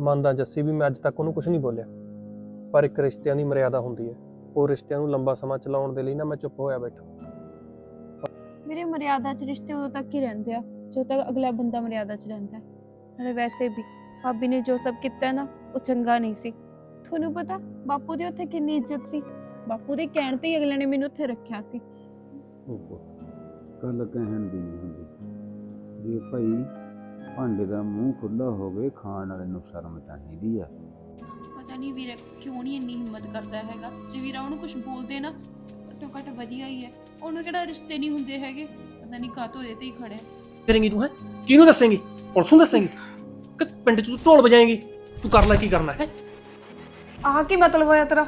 ਮੰਨਦਾ ਜੱਸੀ ਵੀ ਮੈਂ ਅੱਜ ਤੱਕ ਉਹਨੂੰ ਕੁਝ ਨਹੀਂ ਬੋਲਿਆ। ਪਰ ਇੱਕ ਰਿਸ਼ਤਿਆਂ ਦੀ ਮਰਿਆਦਾ ਹੁੰਦੀ ਹੈ। ਉਹ ਰਿਸ਼ਤਿਆਂ ਨੂੰ ਲੰਬਾ ਸਮਾਂ ਚਲਾਉਣ ਦੇ ਲਈ ਨਾ ਮੈਂ ਚੁੱਪ ਹੋਇਆ ਬੈਠਾ। ਮੇਰੇ ਮਰਿਆਦਾ 'ਚ ਰਿਸ਼ਤੇ ਉਦੋਂ ਤੱਕ ਹੀ ਰਹਿੰਦੇ ਆ ਜਦੋਂ ਤੱਕ ਅਗਲਾ ਬੰਦਾ ਮਰਿਆਦਾ 'ਚ ਰਹਿੰਦਾ ਹੈ। ਨਾਲੇ ਵੈਸੇ ਵੀ ਭਾਬੀ ਨੇ ਜੋ ਸਭ ਕੀਤਾ ਨਾ ਉਹ ਚੰਗਾ ਨਹੀਂ ਸੀ। ਤੁਹਾਨੂੰ ਪਤਾ ਬਾਪੂ ਦੀ ਉੱਥੇ ਕਿੰਨੀ ਇੱਜ਼ਤ ਸੀ? ਬਾਪੂ ਦੇ ਕਹਿਣ ਤੇ ਹੀ ਅਗਲੇ ਨੇ ਮੈਨੂੰ ਉੱਥੇ ਰੱਖਿਆ ਸੀ। ਉਹ ਗੱਲ ਕਹਿਣ ਦੀ ਨਹੀਂ ਹੁੰਦੀ। ਜੇ ਭਾਈ ਭਾਂਡੇ ਦਾ ਮੂੰਹ ਖੁੱਲਾ ਹੋਵੇ ਖਾਣ ਵਾਲੇ ਨੂੰ ਸ਼ਰਮ ਚਾਹੀਦੀ ਆ। ਪਤਾ ਨਹੀਂ ਵੀਰਾ ਕਿਉਂ ਨਹੀਂ ਇੰਨੀ ਹਿੰਮਤ ਕਰਦਾ ਹੈਗਾ। ਜੇ ਵੀਰਾ ਉਹਨੂੰ ਕੁਝ ਬੋਲਦੇ ਨਾ ਘੱਟੋ ਘੱਟ ਵਧੀਆ ਹੀ ਹੈ ਉਹਨੂੰ ਕਿਹੜਾ ਰਿਸ਼ਤੇ ਨਹੀਂ ਹੁੰਦੇ ਹੈਗੇ। ਪਤਾ ਨਹੀਂ ਕਾਤੋਂ ਇਹਦੇ ਤੇ ਹੀ ਖੜਿਆ ਕਰੇਂਗੀ ਤੂੰ ਹੈ? ਕਿਹਨੂੰ ਦੱਸੇਂਗੀ? ਪੁਲਿਸ ਨੂੰ ਦੱਸੇਂਗੀ? ਕਿ ਪਿੰਡ 'ਚ ਤੂੰ ਢੋਲ ਵਜਾਏਂਗੀ? ਤੂੰ ਕਰ ਲੈ ਕੀ ਕਰਨਾ ਹੈ? ਆਹ ਕੀ ਮਤਲਬ ਹੋਇਆ ਤੇਰਾ?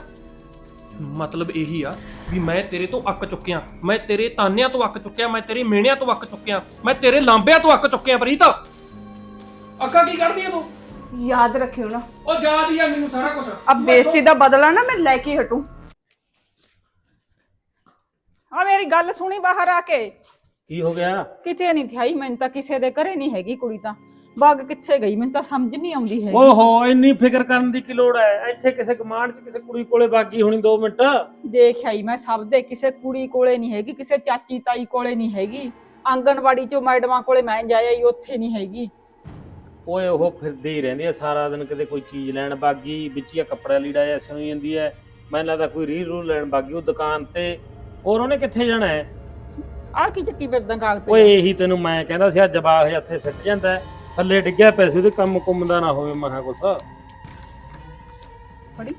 ਮਤਲਬ ਇਹੀ ਆ ਵੀ ਮੈਂ ਤੇਰੇ ਤੋਂ ਅੱਕ ਚੁੱਕਿਆ। ਮੈਂ ਤੇਰੇ ਤਾਨਿਆਂ ਤੋਂ ਅੱਕ ਚੁੱਕਿਆ ਮੈਂ ਤੇਰੇ ਮਿਹਣਿਆਂ ਤੋਂ ਅੱਕ ਚੁੱਕਿਆ। ਮੈਂ ਤੇਰੇ ਲਾਂਬਿਆਂ ਤੋਂ ਅੱਕ ਚੁੱਕਿਆ ਪ੍ਰੀਤ। ਅੱਕਾ ਕੀ ਕਰਦੀ ਆ ਤੂੰ? ਯਾਦ ਰੱਖਿਓ ਨਾ। ਉਹ ਯਾਦ ਹੀ ਆ ਮੈਨੂੰ ਸਾਰਾ ਕੁਝ ਅਬ ਬੇਇੱਜ਼ਤੀ ਦਾ ਬਦਲਾ ਨਾ ਮੈਂ ਲੈ ਕੇ ਹਟੂ। ਆ ਮੇਰੀ ਗੱਲ ਸੁਣੀ ਬਾਹਰ ਆ ਕੇ। ਕੀ ਹੋ ਗਿਆ? ਕਿਤੇ ਨਹੀਂ ਥਿਆਈ ਮੈਨੂੰ ਤਾਂ ਕਿਸੇ ਦੇ ਘਰੇ ਨਹੀਂ ਹੈਗੀ ਕੁੜੀ ਤਾਂ। ਬਾਗ ਕਿੱਥੇ ਗਈ? ਮੈਨੂੰ ਤਾਂ ਸਮਝ ਨਹੀਂ ਆਉਂਦੀ ਹੈਗੀ। ਓਹੋ ਇੰਨੀ ਫਿਕਰ ਕਰਨ ਦੀ ਕੀ ਲੋੜ ਹੈ? ਇੱਥੇ ਕਿਸੇ ਕਮਾਂਡ 'ਚ ਕਿਸੇ ਕੁੜੀ ਕੋਲੇ ਬਾਗੀ ਹੋਣੀ 2 ਮਿੰਟ? ਦੇਖ ਆਈ ਮੈਂ ਸਭ ਦੇ ਕਿਸੇ ਕੁੜੀ ਕੋਲੇ ਨਹੀਂ ਹੈਗੀ ਕਿਸੇ ਚਾਚੀ ਤਾਈ ਕੋਲੇ ਨਹੀਂ ਹੈਗੀ। ਆਂਗਣਵਾੜੀ ਚੋਂ ਮੈਡਮਾਂ ਕੋਲੇ ਮੈਂ ਜਾਇਆ ਉੱਥੇ ਨਹੀਂ ਹੈਗੀ। ਓਏ ਉਹ ਫਿਰਦੇ ਹੀ ਰਹਿੰਦੇ ਆ ਸਾਰਾ ਦਿਨ ਕਿਤੇ ਕੋਈ ਚੀਜ਼ ਲੈਣ ਬਾਗੀ ਵਿੱਚ ਹੀ ਕੱਪੜਾ ਲੀੜਾ ਐਸੇ ਹੋਈ ਜਾਂਦੀ ਹੈ ਮੈਨੂੰ ਲੱਗਦਾ ਕੋਈ ਰੀ ਰੂ ਲੈਣ ਬਾਗੀ ਉਹ ਦੁਕਾਨ ਤੇ। ਹੋਰ ਉਹਨੇ ਕਿੱਥੇ ਜਾਣਾ ਹੈ ਆ ਕੀ ਚੱਕੀ ਫਿਰਦਾ ਕਾਗਜ਼ ਤੇ? ਓਏ ਇਹੀ ਤੈਨੂੰ ਮੈਂ ਕਹਿੰਦਾ ਸੀ ਆ ਜਿਹਾ ਇੱਥੇ ਸਿੱਟ ਜਾਂਦਾ ਹੈ। ਥੱਲੇ ਡਿੱਗਿਆ ਪਿਆ ਸੀ ਉਹਦੇ ਕੰਮ ਕੁੰਮ ਦਾ ਨਾ ਹੋਵੇ ਮਹਾ ਕੁਛ। ਫੜੀ।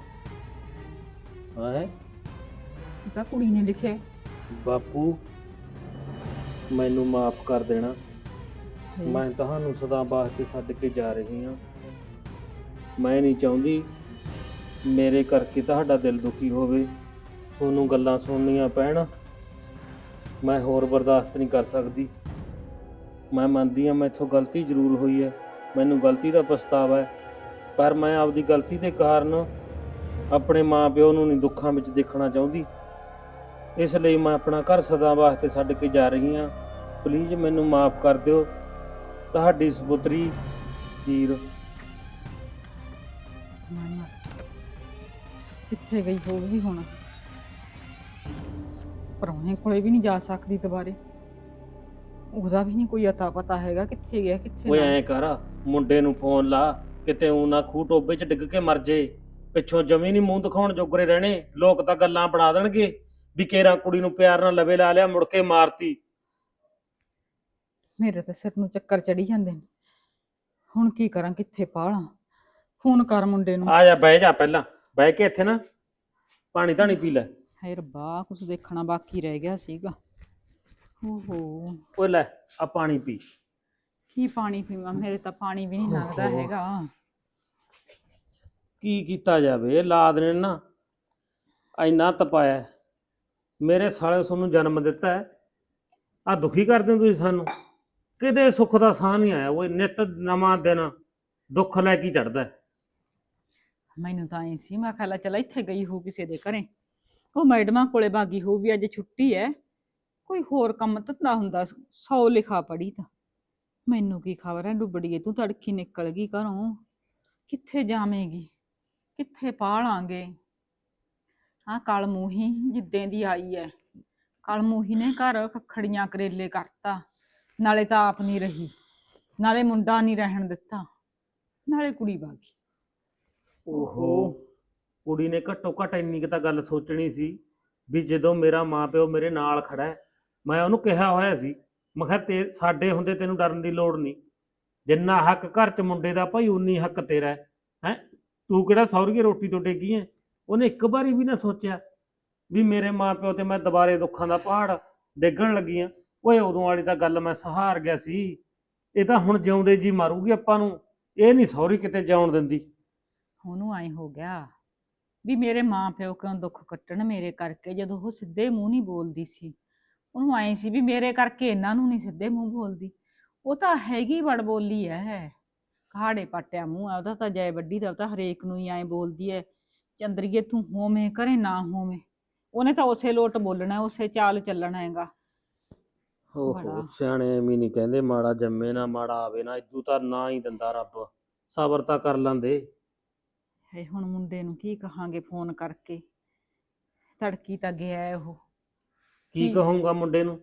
ਹਾਂ? ਇਹ ਤਾਂ ਕੁੜੀ ਨੇ ਲਿਖਿਆ। ਬਾਪੂ ਮੈਨੂੰ ਮਾਫ ਕਰ ਦੇਣਾ। ਮੈਂ ਤੁਹਾਨੂੰ ਸਦਾ ਵਾਸਤੇ ਛੱਡ ਕੇ ਜਾ ਰਹੀ ਹਾਂ। ਮੈਂ ਨਹੀਂ ਚਾਹੁੰਦੀ ਮੇਰੇ ਕਰਕੇ ਤੁਹਾਡਾ ਦਿਲ ਦੁਖੀ ਹੋਵੇ। ਤੁਹਾਨੂੰ ਗੱਲਾਂ ਸੁਣਨੀਆਂ ਪੈਣ। ਮੈਂ ਹੋਰ ਬਰਦਾਸ਼ਤ ਨਹੀਂ ਕਰ ਸਕਦੀ। ਮੈਂ ਮੰਨਦੀ ਹਾਂ ਮੈਥੋਂ ਗਲਤੀ ਜ਼ਰੂਰ ਹੋਈ ਹੈ। ਮੈਨੂੰ ਗਲਤੀ ਦਾ ਪਛਤਾਵਾ ਹੈ। ਪਰ ਮੈਂ ਆਪਦੀ ਗਲਤੀ ਦੇ ਕਾਰਨ ਆਪਣੇ ਮਾਪਿਓ ਨੂੰ ਨਹੀਂ ਦੁੱਖਾਂ ਵਿੱਚ ਦੇਖਣਾ ਚਾਹੁੰਦੀ। ਇਸ ਲਈ ਮੈਂ ਆਪਣਾ ਘਰ ਸਦਾ ਵਾਸਤੇ ਛੱਡ ਕੇ ਜਾ ਰਹੀ ਹਾਂ। ਪਲੀਜ਼ ਮੈਨੂੰ ਮਾਫ ਕਰ ਦਿਓ। ਤੁਹਾਡੀ ਸਪੁੱਤਰੀ ਹੀਰ। ਕਿੱਥੇ ਗਈ ਹੋਊਗੀ ਹੁਣ? ਪਰੌਣੇ ਕੋਲੇ ਵੀ ਨਹੀਂ ਜਾ ਸਕਦੀ ਦੁਬਾਰੇ। ਉਹਦਾ ਵੀ ਨਹੀਂ ਕੋਈ ਅਤਾ ਪਤਾ ਹੈਗਾ ਕਿੱਥੇ ਗਿਆ ਕਿੱਥੇ ਓਏ ਐਂ ਕਰ ਮੁੰਡੇ ਨੂੰ ਫੋਨ ਲਾ ਕਿਤੇ ਉਹ ਨਾ ਖੂਹ ਟੋਬੇ 'ਚ ਡਿੱਗ ਕੇ ਮਰ ਜੇ। ਪਿੱਛੋਂ ਜਮੀ ਨਹੀਂ ਮੂੰਹ ਦਿਖਾਉਣ ਜੋਗਰੇ ਰਹਿਣੇ। ਲੋਕ ਤਾਂ ਗੱਲਾਂ ਬਣਾ ਦੇਣਗੇ ਵੀ ਕੇਰਾ ਕੁੜੀ ਨੂੰ ਪਿਆਰ ਨਾਲ ਲਵੇ ਲਾ ਲਿਆ ਮੁੜ ਕੇ ਮਾਰਤੀ। ਮੇਰੇ ਤਾਂ ਸਿਰ ਨੂੰ ਚੱਕਰ ਚੜੀ ਜਾਂਦੇ ਨੇ। ਹੁਣ ਕੀ ਕਰਾਂ ਕਿੱਥੇ ਪਾਲਾਂ? ਫੋਨ ਕਰ ਮੁੰਡੇ ਨੂੰ। ਆ ਜਾ ਬਹਿ ਜਾ ਪਹਿਲਾਂ। ਬਹਿ ਕੇ ਇੱਥੇ ਨਾ ਪਾਣੀ ਧਾਣੀ ਪੀ ਲੈ। ਹਾਏ ਰੱਬਾ ਕੁਝ ਦੇਖਣਾ ਬਾਕੀ ਰਹਿ ਗਿਆ ਸੀਗਾ। ਓਹੋ। ਓਏ ਲੈ ਆ ਪਾਣੀ ਪੀ। ਕੀ ਪਾਣੀ ਪੀਵਾਂ? ਮੇਰੇ ਤਾਂ ਪਾਣੀ ਵੀ ਨਹੀਂ ਲੰਘਦਾ ਓਹੋ। ਹੈਗਾ। ਕੀ ਕੀਤਾ ਜਾਵੇ? ਲਾਦ ਨੇ ਨਾ ਇੰਨਾ ਤਪਾਇਆ। ਹੈ। ਮੇਰੇ ਸਾਲੇ ਤੁਹਾਨੂੰ ਜਨਮ ਦਿੱਤਾ। ਹੈ ਆ ਦੁਖੀ ਕਰਦੇ ਹੋ ਤੁਸੀਂ ਸਾਨੂੰ? ਕਿਤੇ ਸੁੱਖ ਦਾ ਸਾਹ ਨਹੀਂ ਆਇਆ ਉਹ ਨਿਤ ਨਵਾਂ ਦਿਨ ਦੁੱਖ ਲੈ ਕੇ ਚੜਦਾ ਮੈਨੂੰ ਤਾਂ ਐ ਸੀ, ਮੈਂ ਖਾਲਾ ਚਲਾ ਇੱਥੇ ਗਈ ਹੋ ਕਿਸੇ ਦੇ ਘਰੇ। ਉਹ ਮੈਡਮਾਂ ਕੋਲੇ ਬਾਗੀ ਹੋ ਵੀ ਅੱਜ ਛੁੱਟੀ ਐ ਕੋਈ ਹੋਰ ਕੰਮ ਧੰਦਾ ਹੁੰਦਾ, ਸੌ ਲਿਖਾ ਪੜੀ ਤਾਂ। ਮੈਨੂੰ ਕੀ ਖਬਰ ਐ ਡੁੱਬੜੀਏ ਤੂੰ ਤੜਕੀ ਨਿਕਲ ਗਈ ਘਰੋਂ। ਕਿੱਥੇ ਜਾਵੇਂਗੀ? ਕਿੱਥੇ ਪਾਲਾਂਗੇ? ਆ ਕਲ ਮੂਹੀ ਜਿੱਦਾਂ ਦੀ ਆਈ ਐ ਕਲ ਮੂਹੀ ਨੇ ਘਰ ਖਖੜੀਆਂ ਕਰੇਲੇ ਕਰਤਾ। ਨਾਲੇ ਤਾਂ ਆਪ ਨਹੀਂ ਰਹੀ। ਨਾਲੇ ਮੁੰਡਾ ਨਹੀਂ ਰਹਿਣ ਦਿੱਤਾ। ਨਾਲੇ ਕੁੜੀ ਬਾਗੀ ਓਹੋ, ਕੁੜੀ ਨੇ ਘੱਟੋ ਘੱਟ ਇੰਨੀ ਕੁ ਤਾਂ ਗੱਲ ਸੋਚਣੀ ਸੀ ਵੀ ਜਦੋਂ ਮੇਰਾ ਮਾਪਿਓ ਮੇਰੇ ਨਾਲ ਖੜਾ ਹੈ, ਮੈਂ ਉਹਨੂੰ ਕਿਹਾ ਹੋਇਆ ਸੀ, ਮੈਂ ਕਿਹਾ ਤੇ ਸਾਡੇ ਹੁੰਦੇ ਤੈਨੂੰ ਡਰਨ ਦੀ ਲੋੜ ਨਹੀਂ। ਜਿੰਨਾ ਹੱਕ ਘਰ 'ਚ ਮੁੰਡੇ ਦਾ ਭਾਈ, ਉਨੀ ਹੱਕ ਤੇਰਾ ਹੈ। ਹੈਂ? ਤੂੰ ਕਿਹੜਾ ਸੌਰਗੀ ਰੋਟੀ ਤੋਂ ਡੇਗੀ ਹੈ ਉਹਨੇ ਇੱਕ ਵਾਰੀ ਵੀ ਨਾ ਸੋਚਿਆ ਵੀ ਮੇਰੇ ਮਾਪਿਓ ਤੇ ਮੈਂ ਦੁਬਾਰੇ ਦੁੱਖਾਂ ਦਾ ਪਹਾੜ ਡੇਗਣ ਲੱਗੀ ਆ ਓਏ ਉਦੋਂ ਵਾਲੀ ਤਾਂ ਗੱਲ ਮੈਂ ਸਹਾਰ ਗਿਆ ਸੀ। ਇਹ ਤਾਂ ਹੁਣ ਜਿਉਂਦੇ ਜੀ ਮਾਰੂਗੀ ਆਪਾਂ ਨੂੰ। ਇਹ ਨਹੀਂ ਸੌਰੀ ਕਿਤੇ ਜਿਉਣ ਦਿੰਦੀ। ਉਹਨੂੰ ਐ ਹੋ ਗਿਆ ਵੀ ਮੇਰੇ ਮਾਂ ਪਿਓ ਕਿਉਂ ਦੁੱਖ ਕੱਟਣ ਮੇਰੇ ਕਰਕੇ, ਜਦੋਂ ਉਹ ਸਿੱਧੇ ਮੂੰਹ ਨਹੀਂ ਬੋਲਦੀ ਸੀ। ਉਹਨੂੰ ਐ ਸੀ ਵੀ ਮੇਰੇ ਕਰਕੇ ਇਹਨਾਂ ਨੂੰ ਨਹੀਂ ਸਿੱਧੇ ਮੂੰਹ ਬੋਲਦੀ। ਉਹ ਤਾਂ ਹੈਗੀ ਵੜ ਬੋਲੀ ਐ। ਕਹਾੜੇ ਪਾਟਿਆ ਮੂੰਹ ਆ ਉਹਦਾ ਤਾਂ ਜੈ ਵੱਡੀ ਦਾ, ਉਹ ਤਾਂ ਹਰੇਕ ਨੂੰ ਹੀ ਐ ਬੋਲਦੀ ਐ। ਚੰਦਰੀਏ ਤੂੰ ਹੋਵੇਂ ਕਰੇ ਨਾ ਹੋਵੇਂ। ਉਹਨੇ ਤਾਂ ਉਸੇ ਲੋਟ ਬੋਲਣਾ, ਉਸੇ ਚਾਲ ਚੱਲਣਾ ਹੈਗਾ। ਓਹੋ ਬੜਾ। ਸਿਆਣੇ ਐਵੇਂ ਨਹੀਂ ਕਹਿੰਦੇ ਮਾੜਾ ਜੰਮੇ ਨਾ ਮਾੜਾ ਆਵੇ ਨਾ ਇਦੂ ਤਾਂ ਨਾ ਹੀ ਦਿੰਦਾ ਰੱਬ। ਸਬਰ ਤਾਂ ਕਰ ਲਾਂਦੇ। ਇਹ ਹੁਣ ਮੁੰਡੇ ਨੂੰ ਕੀ ਕਹਾਂਗੇ ਫੋਨ ਕਰਕੇ? ਤੜਕੀ ਤਾਂ ਗਿਆ ਹੈ ਉਹ। ਕੀ ਕੀ? ਕਹੂੰਗਾ ਮੁੰਡੇ ਨੂੰ?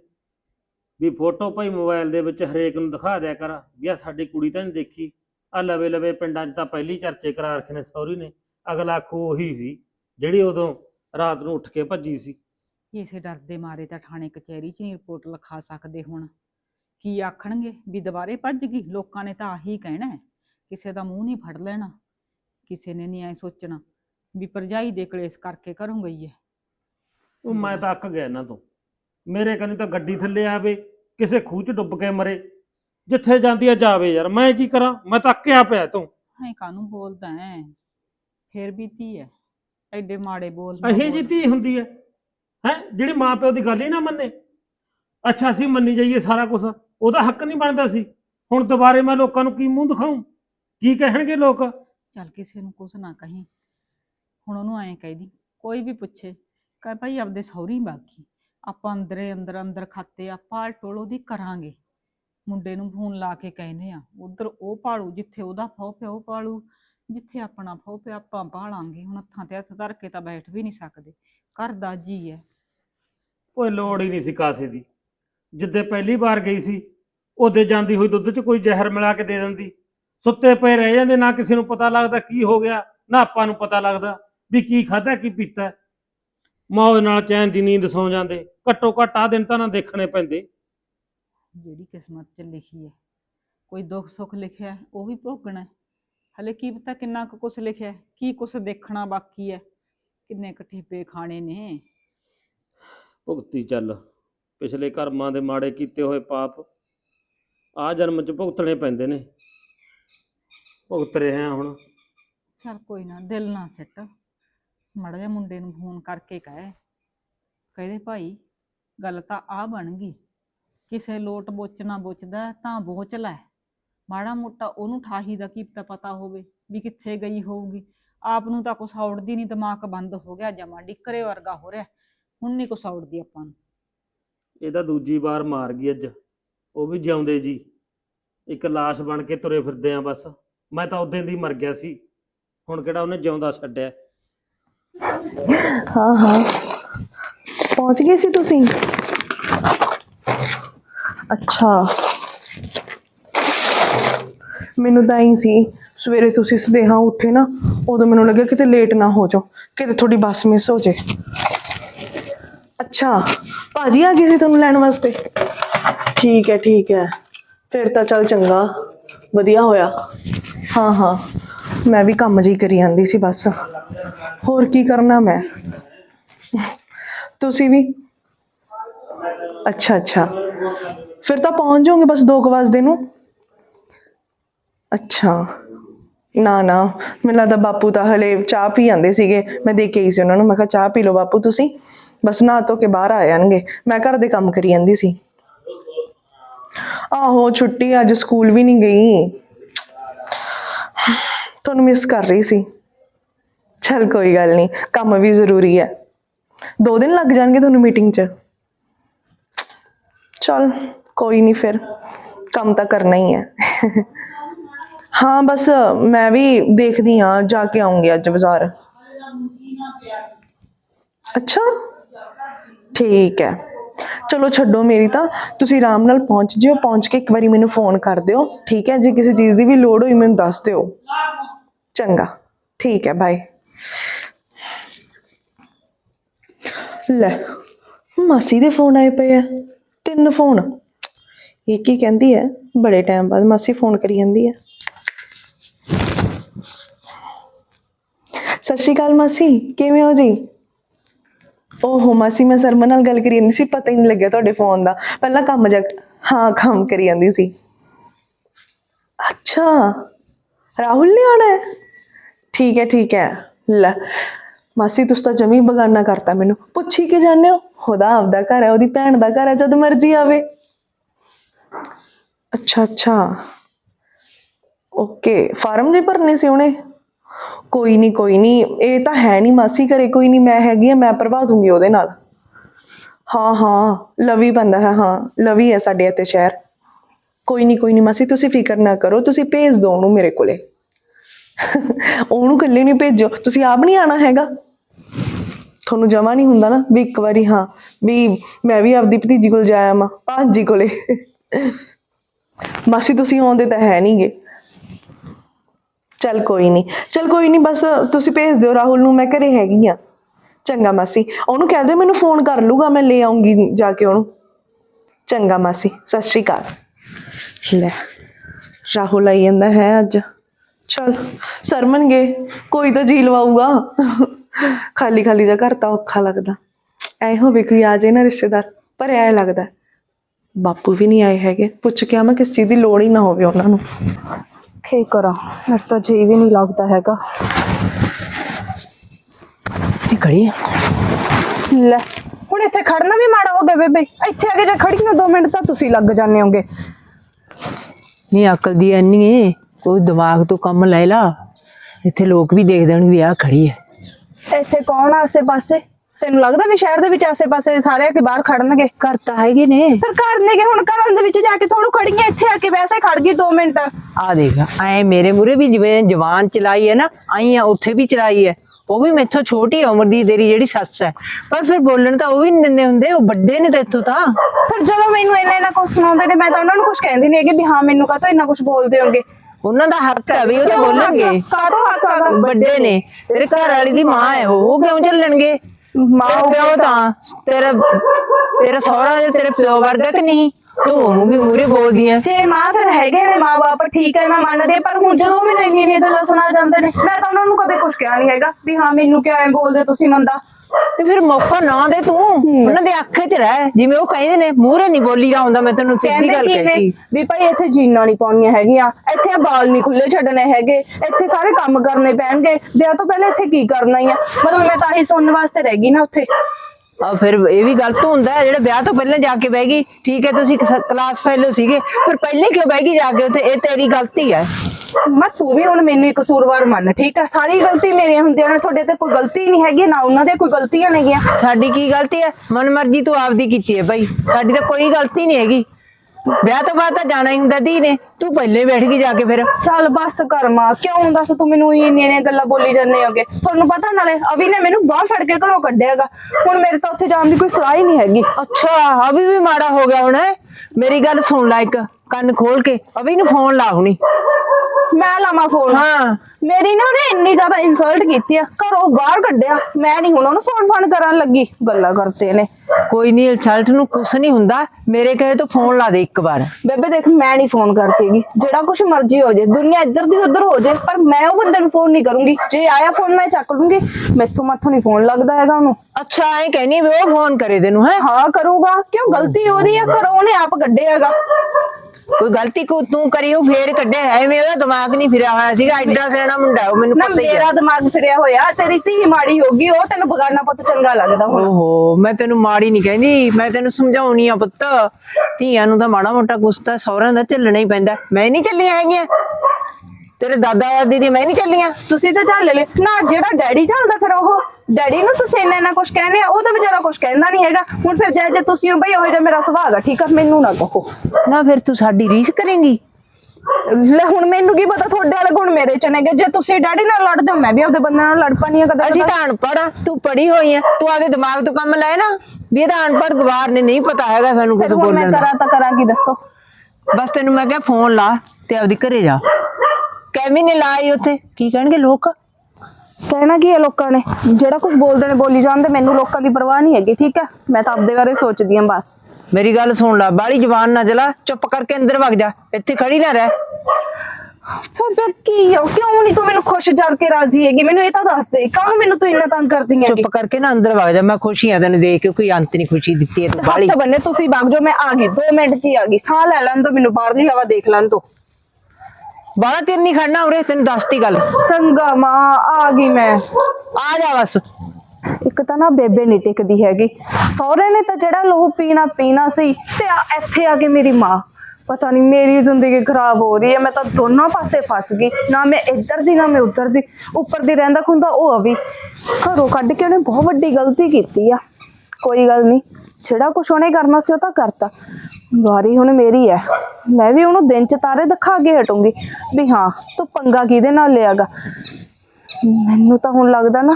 ਵੀ ਫੋਟੋ ਭਾਈ ਮੋਬਾਈਲ ਦੇ ਵਿੱਚ ਹਰੇਕ ਨੂੰ ਦਿਖਾ ਦਿਆ ਕਰ ਵੀ ਆ ਸਾਡੀ ਕੁੜੀ ਤਾਂ ਨਹੀਂ ਦੇਖੀ। ਆ ਲਵੇ ਲਵੇ ਪਿੰਡਾਂ 'ਚ ਤਾਂ ਪਹਿਲੀ ਚਰਚੇ ਕਰਾ ਰੱਖੇ ਨੇ ਸੌਰੀ ਨੇ। ਅਗਲਾ ਖੂ ਉਹੀ ਸੀ ਜਿਹੜੀ ਉਦੋਂ ਰਾਤ ਨੂੰ ਉੱਠ ਕੇ ਭੱਜੀ ਸੀ। ਇਸੇ ਡਰ ਦੇ ਮਾਰੇ ਤਾਂ ਥਾਣੇ ਕਚਹਿਰੀ 'ਚ ਨਹੀਂ ਰਿਪੋਰਟ ਲਿਖਾ ਸਕਦੇ ਹੁਣ। ਕੀ ਆਖਣਗੇ ਵੀ ਦੁਬਾਰੇ ਭੱਜ ਗਈ? ਲੋਕਾਂ ਨੇ ਤਾਂ ਆਹੀ ਕਹਿਣਾ ਹੈ। ਕਿਸੇ ਦਾ ਮੂੰਹ ਨਹੀਂ ਫੜ ਲੈਣਾ ਕਿਸੇ ਨੇ ਨਹੀਂ ਐ ਸੋਚਣਾ ਵੀ ਪਰਜਾਈ ਦੇ ਕਲੇਸ਼ ਕਰਕੇ ਘਰੋਂ ਗਈ ਹੈ। ਉਹ ਮੈਂ ਤਾਂ ਅੱਕ ਗਿਆ ਇਹਨਾਂ ਤੋਂ। ਮੇਰੇ ਕੰਨੀ ਤਾਂ ਗੱਡੀ ਥੱਲੇ ਆਵੇ ਕਿਸੇ ਖੂਹ 'ਚ ਡੁੱਬ ਕੇ ਮਰੇ ਜਿੱਥੇ ਜਾਂਦੀ ਆ ਜਾਵੇ ਯਾਰ ਮੈਂ ਕੀ ਕਰਾਂ? ਮੈਂ ਤਾਂ ਅੱਕਿਆ ਪਿਆ ਤੂੰ ਐ ਕਾਹਨੂੰ ਬੋਲਦਾ ਹੈ ਫੇਰ ਵੀ ਧੀ ਹੈ ਐਡੇ ਮਾੜੇ ਬੋਲ ਨਾ ਅਹੀ ਜੀ। ਧੀ ਹੁੰਦੀ ਹੈ। ਹੈ? ਜਿਹੜੀ ਮਾਂ ਪਿਓ ਦੀ ਗੱਲ ਹੀ ਨਾ ਮੰਨੇ। ਅੱਛਾ, ਅਸੀਂ ਮੰਨੀ ਜਾਈਏ ਸਾਰਾ ਕੁਝ ਉਹਦਾ ਹੱਕ ਨਹੀਂ ਬਣਦਾ ਸੀ। ਹੁਣ ਦੁਬਾਰੇ ਮੈਂ ਲੋਕਾਂ ਨੂੰ ਕੀ ਮੂੰਹ ਦਿਖਾਉਂ ਕੀ ਕਹਿਣਗੇ ਲੋਕ? ਚੱਲ ਕਿਸੇ ਨੂੰ ਕੁਛ ਨਾ ਕਹੀਂ। ਹੁਣ ਉਹਨੂੰ ਐਂ ਕਹਿਦੀ ਕੋਈ ਵੀ ਪੁੱਛੇ, ਕਹ ਭਾਈ ਆਪਦੇ ਸਹੁਰੀ ਬਾਕੀ ਆਪਾਂ ਅੰਦਰੇ ਅੰਦਰ ਅੰਦਰ ਖਾਤੇ ਆ ਪਾਲ ਟੋਲ ਉਹਦੀ ਕਰਾਂਗੇ। ਮੁੰਡੇ ਨੂੰ ਫੋਨ ਲਾ ਕੇ ਕਹਿੰਦੇ ਆ, ਉਧਰ ਉਹ ਪਾਲੂ ਜਿੱਥੇ ਉਹਦਾ ਫੋ ਪਿਆ ਉਹ ਪਾਲੂ ਜਿੱਥੇ ਆਪਣਾ ਫੋ ਪਿਆ, ਆਪਾਂ ਪਾਲਾਂਗੇ ਹੁਣ ਹੱਥਾਂ ਤੇ ਹੱਥ ਧਰ ਕੇ ਤਾਂ ਬੈਠ ਵੀ ਨਹੀਂ ਸਕਦੇ। ਘਰ ਦਾ ਜੀ ਹੈ। ਓਏ ਲੋੜ ਹੀ ਨਹੀਂ ਸੀ ਕਾਸੇ ਦੀ। ਜਿੱਦੇ ਪਹਿਲੀ ਵਾਰ ਗਈ ਸੀ ਉਹਦੇ ਜਾਂਦੀ ਹੋਈ ਦੁੱਧ 'ਚ ਕੋਈ ਜ਼ਹਿਰ ਮਿਲਾ ਕੇ ਦੇ ਦਿੰਦੀ। ਸੁੱਤੇ ਪਏ ਰਹਿ ਜਾਂਦੇ ਨਾ ਕਿਸੇ ਨੂੰ ਪਤਾ ਲੱਗਦਾ ਕੀ ਹੋ ਗਿਆ ਨਾ ਆਪਾਂ ਨੂੰ ਪਤਾ ਲੱਗਦਾ ਵੀ ਕੀ ਖਾਧਾ ਕੀ ਪੀਤਾ। ਮੌਜ ਨਾਲ ਚੈਨ ਦੀ ਨੀਂਦ ਸੌ ਜਾਂਦੇ। ਘੱਟੋ ਘੱਟ ਆ ਦਿਨ ਤਾਂ ਨਾ ਦੇਖਣੇ ਪੈਂਦੇ। ਜਿਹੜੀ ਕਿਸਮਤ 'ਚ ਲਿਖੀ ਹੈ। ਕੋਈ ਦੁੱਖ ਸੁੱਖ ਲਿਖਿਆ ਹੈ, ਉਹ ਵੀ ਭੋਗਣਾ ਹੈ। ਹਲੇ ਕੀ ਪਤਾ ਕਿੰਨਾ ਕੁ ਕੁਛ ਲਿਖਿਆ ਹੈ, ਕੀ ਕੁਛ ਦੇਖਣਾ ਬਾਕੀ ਹੈ। ਕਿੰਨੇ ਕੁ ਠੇਪੇ ਖਾਣੇ ਨੇ? ਭੁਗਤੀ ਚੱਲ। ਪਿਛਲੇ ਕਰਮਾਂ ਦੇ ਮਾੜੇ ਕੀਤੇ ਹੋਏ ਪਾਪ ਆ ਜਨਮ 'ਚ ਭੁਗਤਣੇ ਪੈਂਦੇ ਨੇ। ਭੁਗਤ ਰਹੇ ਹਾਂ ਹੁਣ। ਚੱਲ ਕੋਈ ਨਾ ਦਿਲ ਨਾ ਸਿੱਟ। ਮਾੜਾ ਜਿਹਾ ਮੁੰਡੇ ਨੂੰ ਫੋਨ ਕਰਕੇ ਕਹਿ। ਕਹਿੰਦੇ ਭਾਈ ਗੱਲ ਤਾਂ ਆ ਬਣ ਗਈ। ਕਿਸੇ ਲੋਟ ਬੋਚਣਾ ਬੋਚਦਾ ਤਾਂ ਬੋਚ ਲੈ। ਮਾੜਾ ਮੋਟਾ ਉਹਨੂੰ ਠਾਹੀ ਦਾ ਕੀ ਪਤਾ ਹੋਵੇ ਵੀ ਕਿੱਥੇ ਗਈ ਹੋਊਗੀ। ਆਪ ਨੂੰ ਤਾਂ ਕੁਛ ਔੜਦੀ ਨਹੀਂ ਦਿਮਾਗ ਬੰਦ ਹੋ ਗਿਆ ਜਮਾ ਡਿੱਕਰੇ ਵਰਗਾ ਹੋ ਰਿਹਾ। ਹੁਣ ਨਹੀਂ ਕੁਛ ਔੜਦੀ ਆਪਾਂ ਨੂੰ। ਇਹਦਾ ਦੂਜੀ ਵਾਰ ਮਾਰ ਗਈ ਅੱਜ। ਉਹ ਵੀ ਜਿਉਂਦੇ ਜੀ। ਇੱਕ ਲਾਸ਼ ਬਣ ਕੇ ਤੁਰੇ ਫਿਰਦੇ ਆ ਬਸ। ਮੈਂ ਤਾਂ ਉਦੋਂ ਦੀ ਮਰ ਗਿਆ ਸੀ। ਹੁਣ ਕਿਹੜਾ ਉਹਨੇ ਜਿਉਂਦਾ ਛੱਡਿਆ। ਹਾਂ ਹਾਂ। ਪਹੁੰਚ ਗਏ ਸੀ ਤੁਸੀਂ? ਅੱਛਾ। ਮੈਨੂੰ ਤਾਂ ਹੀ ਸੀ ਸਵੇਰੇ ਤੁਸੀਂ ਸਦੇਹਾ ਉੱਠੇ ਨਾ, ਉਦੋਂ ਮੈਨੂੰ ਲੱਗਿਆ ਕਿਤੇ ਲੇਟ ਨਾ ਹੋ ਜਾਓ, ਕਿਤੇ ਤੁਹਾਡੀ ਬੱਸ ਮਿਸ ਹੋ ਜੇ। ਅੱਛਾ, ਭਾਜੀ ਆ ਗਏ ਸੀ ਤੁਹਾਨੂੰ ਲੈਣ ਵਾਸਤੇ? ਠੀਕ ਹੈ ਠੀਕ ਹੈ। ਫਿਰ ਤਾਂ ਚੱਲ ਚੰਗਾ, ਵਧੀਆ ਹੋਇਆ। ਹਾਂ ਹਾਂ, ਮੈਂ ਵੀ ਕੰਮ ਜੀ ਕਰੀ ਜਾਂਦੀ ਸੀ ਬਸ। ਹੋਰ ਕੀ ਕਰਨਾ ਮੈਂ? ਤੁਸੀਂ ਵੀ? ਅੱਛਾ ਅੱਛਾ। ਫਿਰ ਤਾਂ ਪਹੁੰਚ ਜਾਓਗੇ ਬਸ 2 ਵਜੇ ਨੂੰ? ਅੱਛਾ। ਨਾ ਨਾ। ਮੈਨੂੰ ਲੱਗਦਾ ਬਾਪੂ ਤਾਂ ਹਲੇ ਚਾਹ ਪੀ ਜਾਂਦੇ ਸੀਗੇ। ਮੈਂ ਦੇਖ ਕੇ ਆਈ ਸੀ ਉਹਨਾਂ ਨੂੰ। ਮੈਂ ਕਿਹਾ, ਚਾਹ ਪੀ ਲਓ ਬਾਪੂ ਤੁਸੀਂ। ਬਸ ਨਹਾ ਧੋ ਕੇ ਬਾਹਰ ਆ ਜਾਣਗੇ। ਮੈਂ ਘਰ ਦੇ ਕੰਮ ਕਰੀ ਜਾਂਦੀ ਸੀ। ਆਹੋ, ਛੁੱਟੀ ਅੱਜ ਸਕੂਲ ਵੀ ਨਹੀਂ ਗਈ। ਤੁਹਾਨੂੰ ਮਿਸ ਕਰ ਰਹੀ ਸੀ। ਚਲ ਕੋਈ ਗੱਲ ਨਹੀਂ। ਕੰਮ ਵੀ ਜ਼ਰੂਰੀ ਹੈ। ਦੋ ਦਿਨ ਲੱਗ ਜਾਣਗੇ ਤੁਹਾਨੂੰ ਮੀਟਿੰਗ 'ਚ। ਚਲ, ਕੋਈ ਨਹੀਂ ਫਿਰ। ਕੰਮ ਤਾਂ ਕਰਨਾ ਹੀ ਹੈ। ਹਾਂ, ਬਸ ਮੈਂ ਵੀ ਦੇਖਦੀ ਹਾਂ, ਜਾ ਕੇ ਆਉਂਗੀ ਅੱਜ ਬਾਜ਼ਾਰ। ਅੱਛਾ? ਠੀਕ ਹੈ। ਚਲੋ ਛੱਡੋ ਮੇਰੀ ਤਾਂ, ਤੁਸੀਂ ਆਰਾਮ ਨਾਲ ਪਹੁੰਚ ਜਿਓ, ਪਹੁੰਚ ਕੇ ਇੱਕ ਵਾਰੀ ਮੈਨੂੰ ਫੋਨ ਕਰ ਦਿਓ, ਠੀਕ ਹੈ? ਜੇ ਕਿਸੇ ਚੀਜ਼ ਦੀ ਵੀ ਲੋੜ ਹੋਈ, ਮੈਨੂੰ ਦੱਸ ਦਿਓ। ਚੰਗਾ, ਠੀਕ ਹੈ ਬਾਏ ਲੈ, ਮਾਸੀ ਦੇ ਫੋਨ ਆਏ ਪਏ ਆ, ਤਿੰਨ ਫੋਨ। ਇਹ ਕੀ ਕਹਿੰਦੀ ਹੈ? ਬੜੇ ਟਾਈਮ ਬਾਅਦ ਮਾਸੀ ਫੋਨ ਕਰੀ ਜਾਂਦੀ ਹੈ। ਸਤਿ ਸ਼੍ਰੀ ਅਕਾਲ ਮਾਸੀ, ਕਿਵੇਂ ਹੋ ਜੀ? ਓਹੋ ਮਾਸੀ, ਮੈਂ ਸਰਮਨ ਨਾਲ ਗੱਲ ਕਰੀ ਜਾਂਦੀ ਸੀ, ਪਤਾ ਹੀ ਨਹੀਂ ਲੱਗਿਆ ਤੁਹਾਡੇ ਫੋਨ ਦਾ। ਪਹਿਲਾਂ ਕੰਮ ਜਾ ਹਾਂ, ਕੰਮ ਕਰੀ ਜਾਂਦੀ ਸੀ। ਅੱਛਾ, ਰਾਹੁਲ ਨੇ ਆਣਾ ਹੈ? ਠੀਕ ਹੈ ਠੀਕ ਹੈ। ਲੈ, ਮਾਸੀ, ਤੁਸੀਂ ਤਾਂ ਜਮੀ ਬਗਾਨਾ ਕਰਤਾ ਮੈਨੂੰ। ਪੁੱਛੀ ਕੇ ਜਾਣਦੇ ਹੋ? ਉਹਦਾ ਆਪਦਾ ਘਰ ਹੈ, ਉਹਦੀ ਭੈਣ ਦਾ ਘਰ ਹੈ, ਜਦ ਮਰਜ਼ੀ ਆਵੇ। ਅੱਛਾ ਅੱਛਾ। ਓਕੇ, ਫਾਰਮ ਜੇ ਭਰਨੇ ਸੀ ਉਹਨੇ? ਕੋਈ ਨਹੀਂ ਕੋਈ ਨਹੀਂ ਇਹ ਤਾਂ ਹੈ ਨਹੀਂ ਮਾਸੀ ਘਰੇ ਕੋਈ ਨਹੀਂ ਮੈਂ ਹੈਗੀ ਆ, ਮੈਂ ਭਰਵਾ ਦੂੰਗੀ ਉਹਦੇ ਨਾਲ। ਹਾਂ ਹਾਂ, ਲਵੀ ਬੰਦਾ ਹੈ, ਹਾਂ, ਲਵੀ ਹੈ ਸਾਡੇ ਇੱਥੇ ਸ਼ਹਿਰ। ਕੋਈ ਨਹੀਂ ਕੋਈ ਨਹੀਂ ਮਾਸੀ, ਤੁਸੀਂ ਫਿਕਰ ਨਾ ਕਰੋ, ਤੁਸੀਂ ਭੇਜ ਦਿਓ ਉਹਨੂੰ ਮੇਰੇ ਕੋਲੇ। ਉਹਨੂੰ ਇਕੱਲੇ ਨਹੀਂ ਭੇਜੋ, ਤੁਸੀਂ ਆਪ ਨਹੀਂ ਆਣਾ ਹੈਗਾ। ਤੁਹਾਨੂੰ ਜਮਾ ਨਹੀਂ ਹੁੰਦਾ ਨਾ ਵੀ ਇੱਕ ਵਾਰੀ, ਹਾਂ, ਵੀ ਮੈਂ ਵੀ ਆਪਦੀ ਭਤੀਜੀ ਕੋਲ ਜਾਇਆ ਮਾਂ ਭਾਂਜੀ ਕੋਲੇ। ਮਾਸੀ, ਤੁਸੀਂ ਆਉਂਦੇ ਤਾਂ ਹੈ ਨਹੀਂਗੇ ਚੱਲ ਕੋਈ ਨਹੀਂ ਚੱਲ ਕੋਈ ਨਹੀਂ ਬਸ ਤੁਸੀਂ ਭੇਜ ਦਿਓ, ਰਾਹੁਲ ਨੂੰ ਮੈਂ ਘਰੇ ਹੈਗੀ ਆ। ਚੰਗਾ ਮਾਸੀ, ਉਹਨੂੰ ਕਹਿ ਦਿਓ ਮੈਨੂੰ ਫੋਨ ਕਰ ਲੂਗਾ ਮੈਂ ਲੈ ਆਉਂਗੀ ਜਾ ਕੇ ਉਹਨੂੰ। ਚੰਗਾ ਮਾਸੀ, ਸਤਿ ਸ਼੍ਰੀ ਅਕਾਲ। ਲੈ, ਰਾਹੁਲ ਆਈ ਜਾਂਦਾ ਹੈ ਅੱਜ। ਚਲ ਸਰਮਨ ਗਏ ਕੋਈ ਤਾਂ ਜੀ ਲਵਾਊਗਾ। ਖਾਲੀ ਖਾਲੀ ਦਾ ਘਰ ਤਾਂ ਔਖਾ ਲੱਗਦਾ। ਐ ਹੋਵੇ ਕੋਈ ਆ ਜਾਏ ਨਾ ਰਿਸ਼ਤੇਦਾਰ, ਪਰ ਐ ਲੱਗਦਾ। ਬਾਪੂ ਵੀ ਨਹੀਂ ਆਏ ਹੈਗੇ, ਪੁੱਛ ਕੇ ਆਵਾਂ ਕਿਸ ਚੀਜ਼ ਦੀ ਲੋੜ ਹੀ ਨਾ ਹੋਵੇ ਉਹਨਾਂ ਨੂੰ। ਕੀ ਕਰਾਂ? ਮੇਰੇ ਤਾਂ ਜੀ ਵੀ ਨਹੀਂ ਲੱਗਦਾ ਹੈਗਾ। ਕੀ ਖੜੀ ਲੈ ਹੁਣ ਇੱਥੇ ਖੜਨਾ ਵੀ ਮਾੜਾ ਹੋ ਗਿਆ ਬੇਬੇ। ਇੱਥੇ ਆ ਕੇ ਜੇ ਖੜੀ ਨਾ 2 ਮਿੰਟ ਤਾਂ ਤੁਸੀਂ ਲੱਗ ਜਾਂਦੇ ਹੋਗੇ। ਨਹੀਂ ਅਕਲ ਦੀ ਐਨੀ ਏ। ਕੋਈ ਦਿਮਾਗ ਤੋਂ ਕੰਮ ਲੈ ਲਾ। ਇੱਥੇ ਲੋਕ ਵੀ ਦੇਖ ਦੇਣਗੇ ਵੀ ਆਹ ਖੜੀ ਹੈ ਇੱਥੇ ਕੌਣ ਆ ਆਸੇ ਪਾਸੇ ਤੈਨੂੰ ਲੱਗਦਾ ਵੀ ਸ਼ਹਿਰ ਦੇ ਵਿੱਚ ਆਸੇ ਪਾਸੇ ਸਾਰੇ ਆ ਕੇ ਬਾਹਰ ਖੜਨਗੇ? ਘਰ ਤਾਂ ਹੈਗੇ ਨੇ। ਫਿਰ ਕਿ ਹੁਣ ਘਰਾਂ ਦੇ ਵਿੱਚ ਜਾ ਕੇ ਥੋੜੂ ਖੜੀਆਂ ਇੱਥੇ ਆ ਕੇ ਵੈਸੇ ਖੜ ਗਈ 2 ਮਿੰਟ। ਆ ਦੇਖ ਐ ਮੇਰੇ ਮੂਰੇ ਵੀ ਜਿਵੇਂ ਜਵਾਨ ਚਲਾਈ ਹੈ ਨਾ ਆਈ ਆ ਉੱਥੇ ਵੀ ਚਲਾਈ ਹੈ। ਉਹ ਵੀ ਮੈਥੋਂ ਛੋਟੀ ਉਮਰ ਦੀ ਤੇਰੀ ਜਿਹੜੀ ਸੱਸ ਹੈ। ਪਰ ਫਿਰ ਬੋਲਣ ਤਾਂ ਉਹ ਵੀ ਦਿੰਦੇ ਹੁੰਦੇ ਉਹ ਵੱਡੇ ਨੇ ਤੇ ਇੱਥੋਂ ਤਾਂ। ਫਿਰ ਜਦੋਂ ਮੈਨੂੰ ਇੰਨਾ ਇੰਨਾ ਕੁਝ ਸੁਣਾਉਂਦੇ ਨੇ ਮੈਂ ਤਾਂ ਉਹਨਾਂ ਨੂੰ ਕੁਝ ਕਹਿੰਦੀ ਨਹੀਂ ਹੈਗੀ ਵੀ ਹਾਂ ਮੈਨੂੰ ਕਾਹਤੋਂ ਇੰਨਾ ਕੁਝ ਬੋਲਦੇ ਹੋਗੇ? ਉਹਨਾਂ ਦਾ ਹੱਕ ਹੈ ਵੀ ਉਹ ਤਾਂ ਬੋਲਣਗੇ। ਕਾਹਤੋਂ ਹੱਕ ਆਗਾ ਵੱਡੇ ਨੇ। ਤੇਰੇ ਘਰ ਵਾਲੀ ਦੀ ਮਾਂ ਹੈ ਉਹ ਕਿਉਂ ਚੱਲਣਗੇ? ਮਾਂ ਪਿਓ ਤਾਂ ਤੇਰਾ ਤੇਰਾ ਸਹੁਰਾ ਤੇ ਤੇਰੇ ਪਿਓ ਵਰਗਾ ਕਿ ਨਹੀਂ? ਤੂੰ ਉਹਨੂੰ ਵੀ ਮੂਰੇ ਬੋਲਦੀ ਐ। ਤੇ ਮਾਂ ਫਿਰ ਹੈਗੇ ਨੇ ਮਾਂ-ਬਾਪ ਠੀਕ ਹੈ ਮੈਂ ਮੰਨਦੀ ਪਰ ਹੁਣ ਜਦੋਂ ਮੈਨੂੰ ਇੰਨੀ ਇੰਨੀ ਗੱਲਾਂ ਸੁਣਾ ਜਾਂਦੇ ਨੇ ਮੈਂ ਤਾਂ ਉਹਨਾਂ ਨੂੰ ਕਦੇ ਕੁਝ ਕਿਹਾ ਨਹੀਂ ਹੈਗਾ ਵੀ ਹਾਂ ਮੈਨੂੰ ਕਿਉਂ ਐ ਬੋਲਦੇ ਤੁਸੀਂ ਮੰਦਾ ਤੇ ਫਿਰ ਮੌਕਾ ਨਾ ਦੇ ਤੂੰ। ਉਹਨਾਂ ਦੇ ਅੱਖੇ 'ਚ ਰਹਿ। ਜਿਵੇਂ ਉਹ ਕਹਿੰਦੇ ਨੇ ਮੂਹਰੇ ਨਹੀਂ ਬੋਲੀਦਾ ਹੁੰਦਾ ਮੈਂ ਤੈਨੂੰ ਸਿੱਧੀ ਗੱਲ ਕੀ ਨੇ? ਕਹਿਤੀ ਵੀ ਭਾਈ ਇੱਥੇ ਜੀਨਾਂ ਨਹੀਂ ਪਾਉਣੀਆਂ ਹੈਗੀਆਂ। ਇੱਥੇ ਬਾਲ ਨਹੀਂ ਖੁੱਲੇ ਛੱਡਣੇ ਹੈਗੇ। ਇੱਥੇ ਸਾਰੇ ਕੰਮ ਕਰਨੇ ਪੈਣਗੇ। ਵਿਆਹ ਤੋਂ ਪਹਿਲਾਂ ਇੱਥੇ ਕੀ ਕਰਨਾ ਹੀ ਆ? ਮਤਲਬ ਮੈਂ ਤਾਂ ਹੀ ਸੁਣਨ ਵਾਸਤੇ ਰਹਿ ਗਈ ਨਾ ਉੱਥੇ। ਆ ਫਿਰ ਇਹ ਵੀ ਗਲਤ ਹੁੰਦਾ ਹੈ, ਜਿਹੜੇ ਵਿਆਹ ਤੋਂ ਪਹਿਲਾਂ ਜਾ ਕੇ ਬਹਿ ਗਈ। ਠੀਕ ਹੈ ਤੁਸੀਂ ਕਲਾਸ ਫੈਲੋ ਸੀਗੇ। ਫਿਰ ਪਹਿਲੇ ਕਿਉਂ ਬਹਿ ਗਈ ਜਾ ਕੇ ਉੱਥੇ? ਇਹ ਤੇਰੀ ਗਲਤੀ ਹੈ। ਮੈਂ ਤੂੰ ਵੀ ਹੁਣ ਮੈਨੂੰ ਹੀ ਕਸੂਰਵਾਰ ਮੰਨ ਠੀਕ ਆ? ਸਾਰੀ ਗਲਤੀ ਮੇਰੀਆਂ ਹੁੰਦੀਆਂ ਨੇ ਤੁਹਾਡੇ ਤੇ ਕੋਈ ਗਲਤੀ ਨਹੀਂ ਹੈਗੀ ਨਾ ਉਹਨਾਂ ਦੇ ਕੋਈ ਗਲਤੀਆਂ ਨੇਗੀਆਂ। ਸਾਡੀ ਕੀ ਗਲਤੀ ਹੈ? ਮਨ ਮਰਜ਼ੀ ਤੂੰ ਆਪਦੀ ਕੀਤੀ ਹੈ ਭਾਈ। ਸਾਡੀ ਤਾਂ ਕੋਈ ਗਲਤੀ ਨਹੀਂ ਹੈਗੀ। ਵਿਆਹ ਤੋਂ ਬਾਅਦ ਤਾਂ ਜਾਣਾ ਹੀ ਹੁੰਦਾ ਧੀ ਨੇ। ਤੂੰ ਪਹਿਲੇ ਬੈਠ ਗਈ ਜਾ ਕੇ ਫਿਰ। ਚੱਲ ਬੱਸ ਕਰ ਮਾਂ ਕਿਉਂ ਦੱਸ ਤੂੰ ਮੈਨੂੰ ਇੰਨੀਆਂ ਇੰਨੀਆਂ ਗੱਲਾਂ ਬੋਲੀ ਜਾਂਦੇ ਹੋਗੇ? ਤੁਹਾਨੂੰ ਪਤਾ ਨਾਲੇ ਅਭੀ ਨੇ ਮੈਨੂੰ ਬਾਹਰ ਫੜ ਕੇ ਘਰੋਂ ਕੱਢਿਆਗਾ। ਹੁਣ ਮੇਰੇ ਤਾਂ ਉੱਥੇ ਜਾਣ ਦੀ ਕੋਈ ਸਲਾਹ ਹੀ ਨਹੀਂ ਹੈਗੀ। ਅੱਛਾ ਅਭੀ ਵੀ ਮਾੜਾ ਹੋ ਗਿਆ ਹੁਣ ਮੇਰੀ ਗੱਲ ਸੁਣ ਲੈ ਇੱਕ ਕੰਨ ਖੋਲ ਕੇ। ਅਭੀ ਨੂੰ ਫੋਨ ਲਾ ਹੁਣੀ। ਮੈਂ ਲਾਵਾਂ ਫੋਨ ਹਾਂ। ਮੇਰੀ ਨਾ ਉਹਨੇ ਇੰਨੀ ਜ਼ਿਆਦਾ ਇਨਸਲਟ ਕੀਤੀ ਆ। ਘਰੋਂ ਬਾਹਰ ਕੱਢਿਆ। ਮੈਂ ਨਹੀਂ ਹੁਣ ਉਹਨੂੰ ਫੋਨ ਫੋਨ ਕਰਨ ਲੱਗੀ। ਗੱਲਾਂ ਕਰਤੇ ਨੇ। ਕੋਈ ਨਹੀਂ ਇਨਸਲਟ ਨੂੰ ਕੁਛ ਨਹੀਂ ਹੁੰਦਾ। ਮੇਰੇ ਕਹੇ ਤੋਂ ਫੋਨ ਲਾ ਦੇ ਇੱਕ ਵਾਰ। ਬੇਬੇ ਦੇਖ ਮੈਂ ਨਹੀਂ ਫੋਨ ਕਰਤੀਗੀ ਜਿਹੜਾ ਕੁਝ ਮਰਜ਼ੀ ਹੋ ਜੇ। ਦੁਨੀਆ ਇੱਧਰ ਦੀ ਉੱਧਰ ਹੋ ਜੇ। ਪਰ ਮੈਂ ਉਹ ਬੰਦੇ ਨੂੰ ਫੋਨ ਨਹੀਂ ਕਰੂੰਗੀ। ਜੇ ਆਇਆ ਫੋਨ ਮੈਂ ਚੱਕ ਲੂੰਗੀ। ਮੈਥੋਂ ਮੱਥੋਂ ਨਹੀਂ ਫੋਨ ਲੱਗਦਾ ਹੈਗਾ ਉਹਨੂੰ। ਅੱਛਾ ਐ ਕਹਿਨੀ ਵੀ ਉਹ ਫੋਨ ਕਰੇ ਤੈਨੂੰ ਹੈ? ਹਾਂ ਕਰੂਗਾ। ਕਿਉਂ? ਗਲਤੀ ਉਹਦੀ ਆ। ਘਰੋਂ ਉਹਨੇ ਆਪ ਕੱਢਿਆਗਾ ਕੋਈ ਗਲਤੀ ਕੋ ਤੂੰ ਕਰੀ ਉਹ ਫੇਰ ਕੱਢਿਆ ਐਵੇਂ ਉਹਦਾ ਦਿਮਾਗ ਨਹੀਂ ਫਿਰਿਆ ਹੋਇਆ ਸੀਗਾ ਐਡਾ ਸਿਆਣਾ ਮੁੰਡਾ ਉਹ ਮੈਨੂੰ ਨਾ ਪਤਾ ਹੀ ਮੇਰਾ ਹੈ ਦਿਮਾਗ ਫਿਰਿਆ ਹੋਇਆ ਤੇਰੀ ਧੀ ਮਾੜੀ ਹੋ ਗਈ ਉਹ ਤੈਨੂੰ ਬਗਾਨਾ ਪੁੱਤ ਚੰਗਾ ਲੱਗਦਾ ਹੁਣ। ਓਹੋ ਮੈਂ ਤੈਨੂੰ ਮਾੜੀ ਨਹੀਂ ਕਹਿੰਦੀ ਮੈਂ ਤੈਨੂੰ ਸਮਝਾਉਣੀ ਆ ਪੁੱਤ। ਧੀਆਂ ਨੂੰ ਤਾਂ ਮਾੜਾ ਮੋਟਾ ਤਾਂ ਸਹੁਰਿਆਂ ਦਾ ਝੱਲਣਾ ਹੀ ਪੈਂਦਾ ਮੈਂ ਨਹੀਂ ਚੱਲੀਆਂ ਹੈਗੀਆਂ। ਤੇਰੇ ਦਾਦਾ ਦਾਦੀ ਦੀ ਮੈਂ ਨਹੀਂ ਚੱਲੀਆਂ। ਤੁਸੀਂ ਤਾਂ ਝੱਲ ਲੈ। ਨਾ ਜਿਹੜਾ ਡੈਡੀ ਝੱਲਦਾ ਫਿਰ ਉਹ ਡੈਡੀ ਨੂੰ ਤੁਸੀਂ ਇੰਨਾ ਇੰਨਾ ਕੁਝ ਕਹਿੰਦੇ ਆ ਉਹ ਤਾਂ ਵਿਚਾਰਾ ਕੁਝ ਕਹਿੰਦਾ ਨਹੀਂ ਹੈਗਾ। ਹੁਣ ਫਿਰ ਜੇ ਜੇ ਤੁਸੀਂ ਹੋ ਬਈ ਉਹ ਜਿਹਾ ਮੇਰਾ ਸੁਭਾਅ ਆ ਠੀਕ ਆ ਮੈਨੂੰ ਨਾ ਕਹੋ। ਨਾ ਫਿਰ ਤੂੰ ਸਾਡੀ ਰੀਸ ਕਰੇਂਗੀ। ਲੈ ਹੁਣ ਮੈਨੂੰ ਕੀ ਪਤਾ ਤੁਹਾਡੇ ਵਾਲੇ ਗੁਣ ਮੇਰੇ ਚ ਨੇਗੇ। ਜੇ ਤੁਸੀਂ ਡੈਡੀ ਨਾਲ ਲੜਦੇ ਹੋ ਮੈਂ ਵੀ ਆਪਦੇ ਬੰਦੇ ਨਾਲ ਲੜ ਪਾਣੀ ਆ ਕਦੇ ਅਸੀਂ ਤਾਂ ਅਨਪੜ੍ਹ ਆ ਤੂੰ ਪੜ੍ਹੀ ਹੋਈ ਆ ਤੂੰ ਆਦੇ ਦਿਮਾਗ ਤੋਂ ਕੰਮ ਲੈ ਨਾ। ਵੀ ਇਹਦਾ ਅਨਪੜ੍ਹ ਗਵਾਰ ਨੇ ਨਹੀਂ ਪਤਾ ਹੈਗਾ ਸਾਨੂੰ ਕੁਝ ਫਿਰ ਹੁਣ ਮੈਂ ਬੋਲਣ ਦਾ। ਕਰਾਂ ਤਾਂ ਕਰਾਂ ਕੀ ਦੱਸੋ? ਬਸ ਤੈਨੂੰ ਮੈਂ ਕਿਹਾ ਫੋਨ ਲਾ ਤੇ ਆਪਦੀ ਘਰੇ ਜਾ। ਕੈਮੀ ਨੇ ਲਾਈ ਉੱਥੇ। ਕੀ ਕਹਿਣਗੇ ਲੋਕ? ਕਹਿਣਾ ਕੀ ਹੈ ਲੋਕਾਂ ਨੇ? ਜਿਹੜਾ ਕੁਝ ਬੋਲਦੇ ਨੇ ਬੋਲੀ ਜਾਂਦੇ ਮੈਨੂੰ ਲੋਕਾਂ ਦੀ ਪਰਵਾਹ ਨਹੀਂ ਹੈਗੀ ਠੀਕ ਹੈ? ਮੈਂ ਤਾਂ ਆਪਦੇ ਬਾਰੇ ਸੋਚਦੀ ਆਂ ਬਸ। ਮੇਰੀ ਗੱਲ ਸੁਣ ਲੈ ਬਾਹਲੀ ਜ਼ਬਾਨ ਨਾ ਚਲਾ ਚੁੱਪ ਕਰਕੇ ਅੰਦਰ ਵਗ ਜਾ ਇੱਥੇ ਖੜੀ ਨਾ ਰਹਿ। ਫਿਰ ਕੀ ਹੋ ਕਿਉਂ ਨਹੀਂ ਤੂੰ ਮੈਨੂੰ ਖੁਸ਼ ਜਰ ਕੇ ਰਾਜ਼ੀ ਹੈਗੀ? ਮੈਨੂੰ ਇਹ ਤਾਂ ਦੱਸ ਦੇ ਕਾਹਨੂੰ ਮੈਨੂੰ ਤੂੰ ਇੰਨਾ ਤੰਗ ਕਰਦੀ ਹੈਗੀ? ਚੁੱਪ ਕਰਕੇ ਨਾ ਅੰਦਰ ਵਗ ਜਾ ਮੈਂ ਖੁਸ਼ੀ ਆ ਤੈਨੂੰ ਦੇਖ ਕੇ ਕੋਈ ਅੰਤ ਨਹੀਂ ਖੁਸ਼ੀ ਦਿੱਤੀ ਹੈ ਤੂੰ ਬਾਹਲੀ ਹੱਥ ਬੰਨੇ ਤੁਸੀਂ ਵਗ ਜਾਓ ਮੈਂ ਆ ਗਈ 2 ਮਿੰਟ ਚ ਹੀ ਆ ਗਈ ਸਾਹ ਲੈ ਲੈਣ ਤੋਂ ਮੈਨੂੰ ਬਾਹਰਲੀ ਹਵਾ ਦੇਖ ਲੈਣ ਤੋਂ ਬਾਹਲਾ ਚਿਰ ਨਹੀਂ ਖੜਨਾ ਉਰੇ ਤੈਨੂੰ ਦੱਸਤੀ ਗੱਲ। ਚੰਗਾ ਮਾਂ ਆ ਗਈ ਮੈਂ। ਆ ਜਾ ਬਸ। ਇੱਕ ਤਾਂ ਨਾ ਬੇਬੇ ਨਹੀਂ ਟਿਕਦੀ ਹੈਗੀ। ਸਹੁਰੇ ਨੇ ਤਾਂ ਜਿਹੜਾ ਲਹੂ ਪੀਣਾ ਪੀਣਾ ਸੀ ਤੇ ਆ ਇੱਥੇ ਆ ਕੇ ਮੇਰੀ ਮਾਂ। ਪਤਾ ਨਹੀਂ ਮੇਰੀ ਜ਼ਿੰਦਗੀ ਖਰਾਬ ਹੋ ਰਹੀ ਹੈ ਮੈਂ ਤਾਂ ਦੋਨੋਂ ਪਾਸੇ ਫਸ ਗਈ। ਨਾ ਮੈਂ ਇੱਧਰ ਦੀ ਨਾ ਮੈਂ ਉੱਧਰ ਦੀ। ਉੱਪਰ ਦੀ ਰਹਿੰਦਾ ਖੁੰਦਾ ਉਹ ਅਵੀ ਘਰੋਂ ਕੱਢ ਕੇ ਉਹਨੇ ਬਹੁਤ ਵੱਡੀ ਗਲਤੀ ਕੀਤੀ ਆ। ਕੋਈ ਗੱਲ ਨਹੀਂ। ਜਿਹੜਾ ਕੁਛ ਉਹਨੇ ਕਰਨਾ ਸੀ, ਉਹ ਤਾਂ ਕਰਤਾ। ਵਾਰੀ ਹੁਣ ਮੇਰੀ ਹੈ ਮੈਂ ਵੀ ਉਹਨੂੰ ਦਿਨ ਚ ਤਾਰੇ ਦਿਖਾ ਕੇ ਹਟੂੰਗੀ ਵੀ ਹਾਂ, ਤੂੰ ਪੰਗਾ ਕਿਹਦੇ ਨਾਲ ਲਿਆਗਾ? ਮੈਨੂੰ ਤਾਂ ਹੁਣ ਲੱਗਦਾ ਨਾ,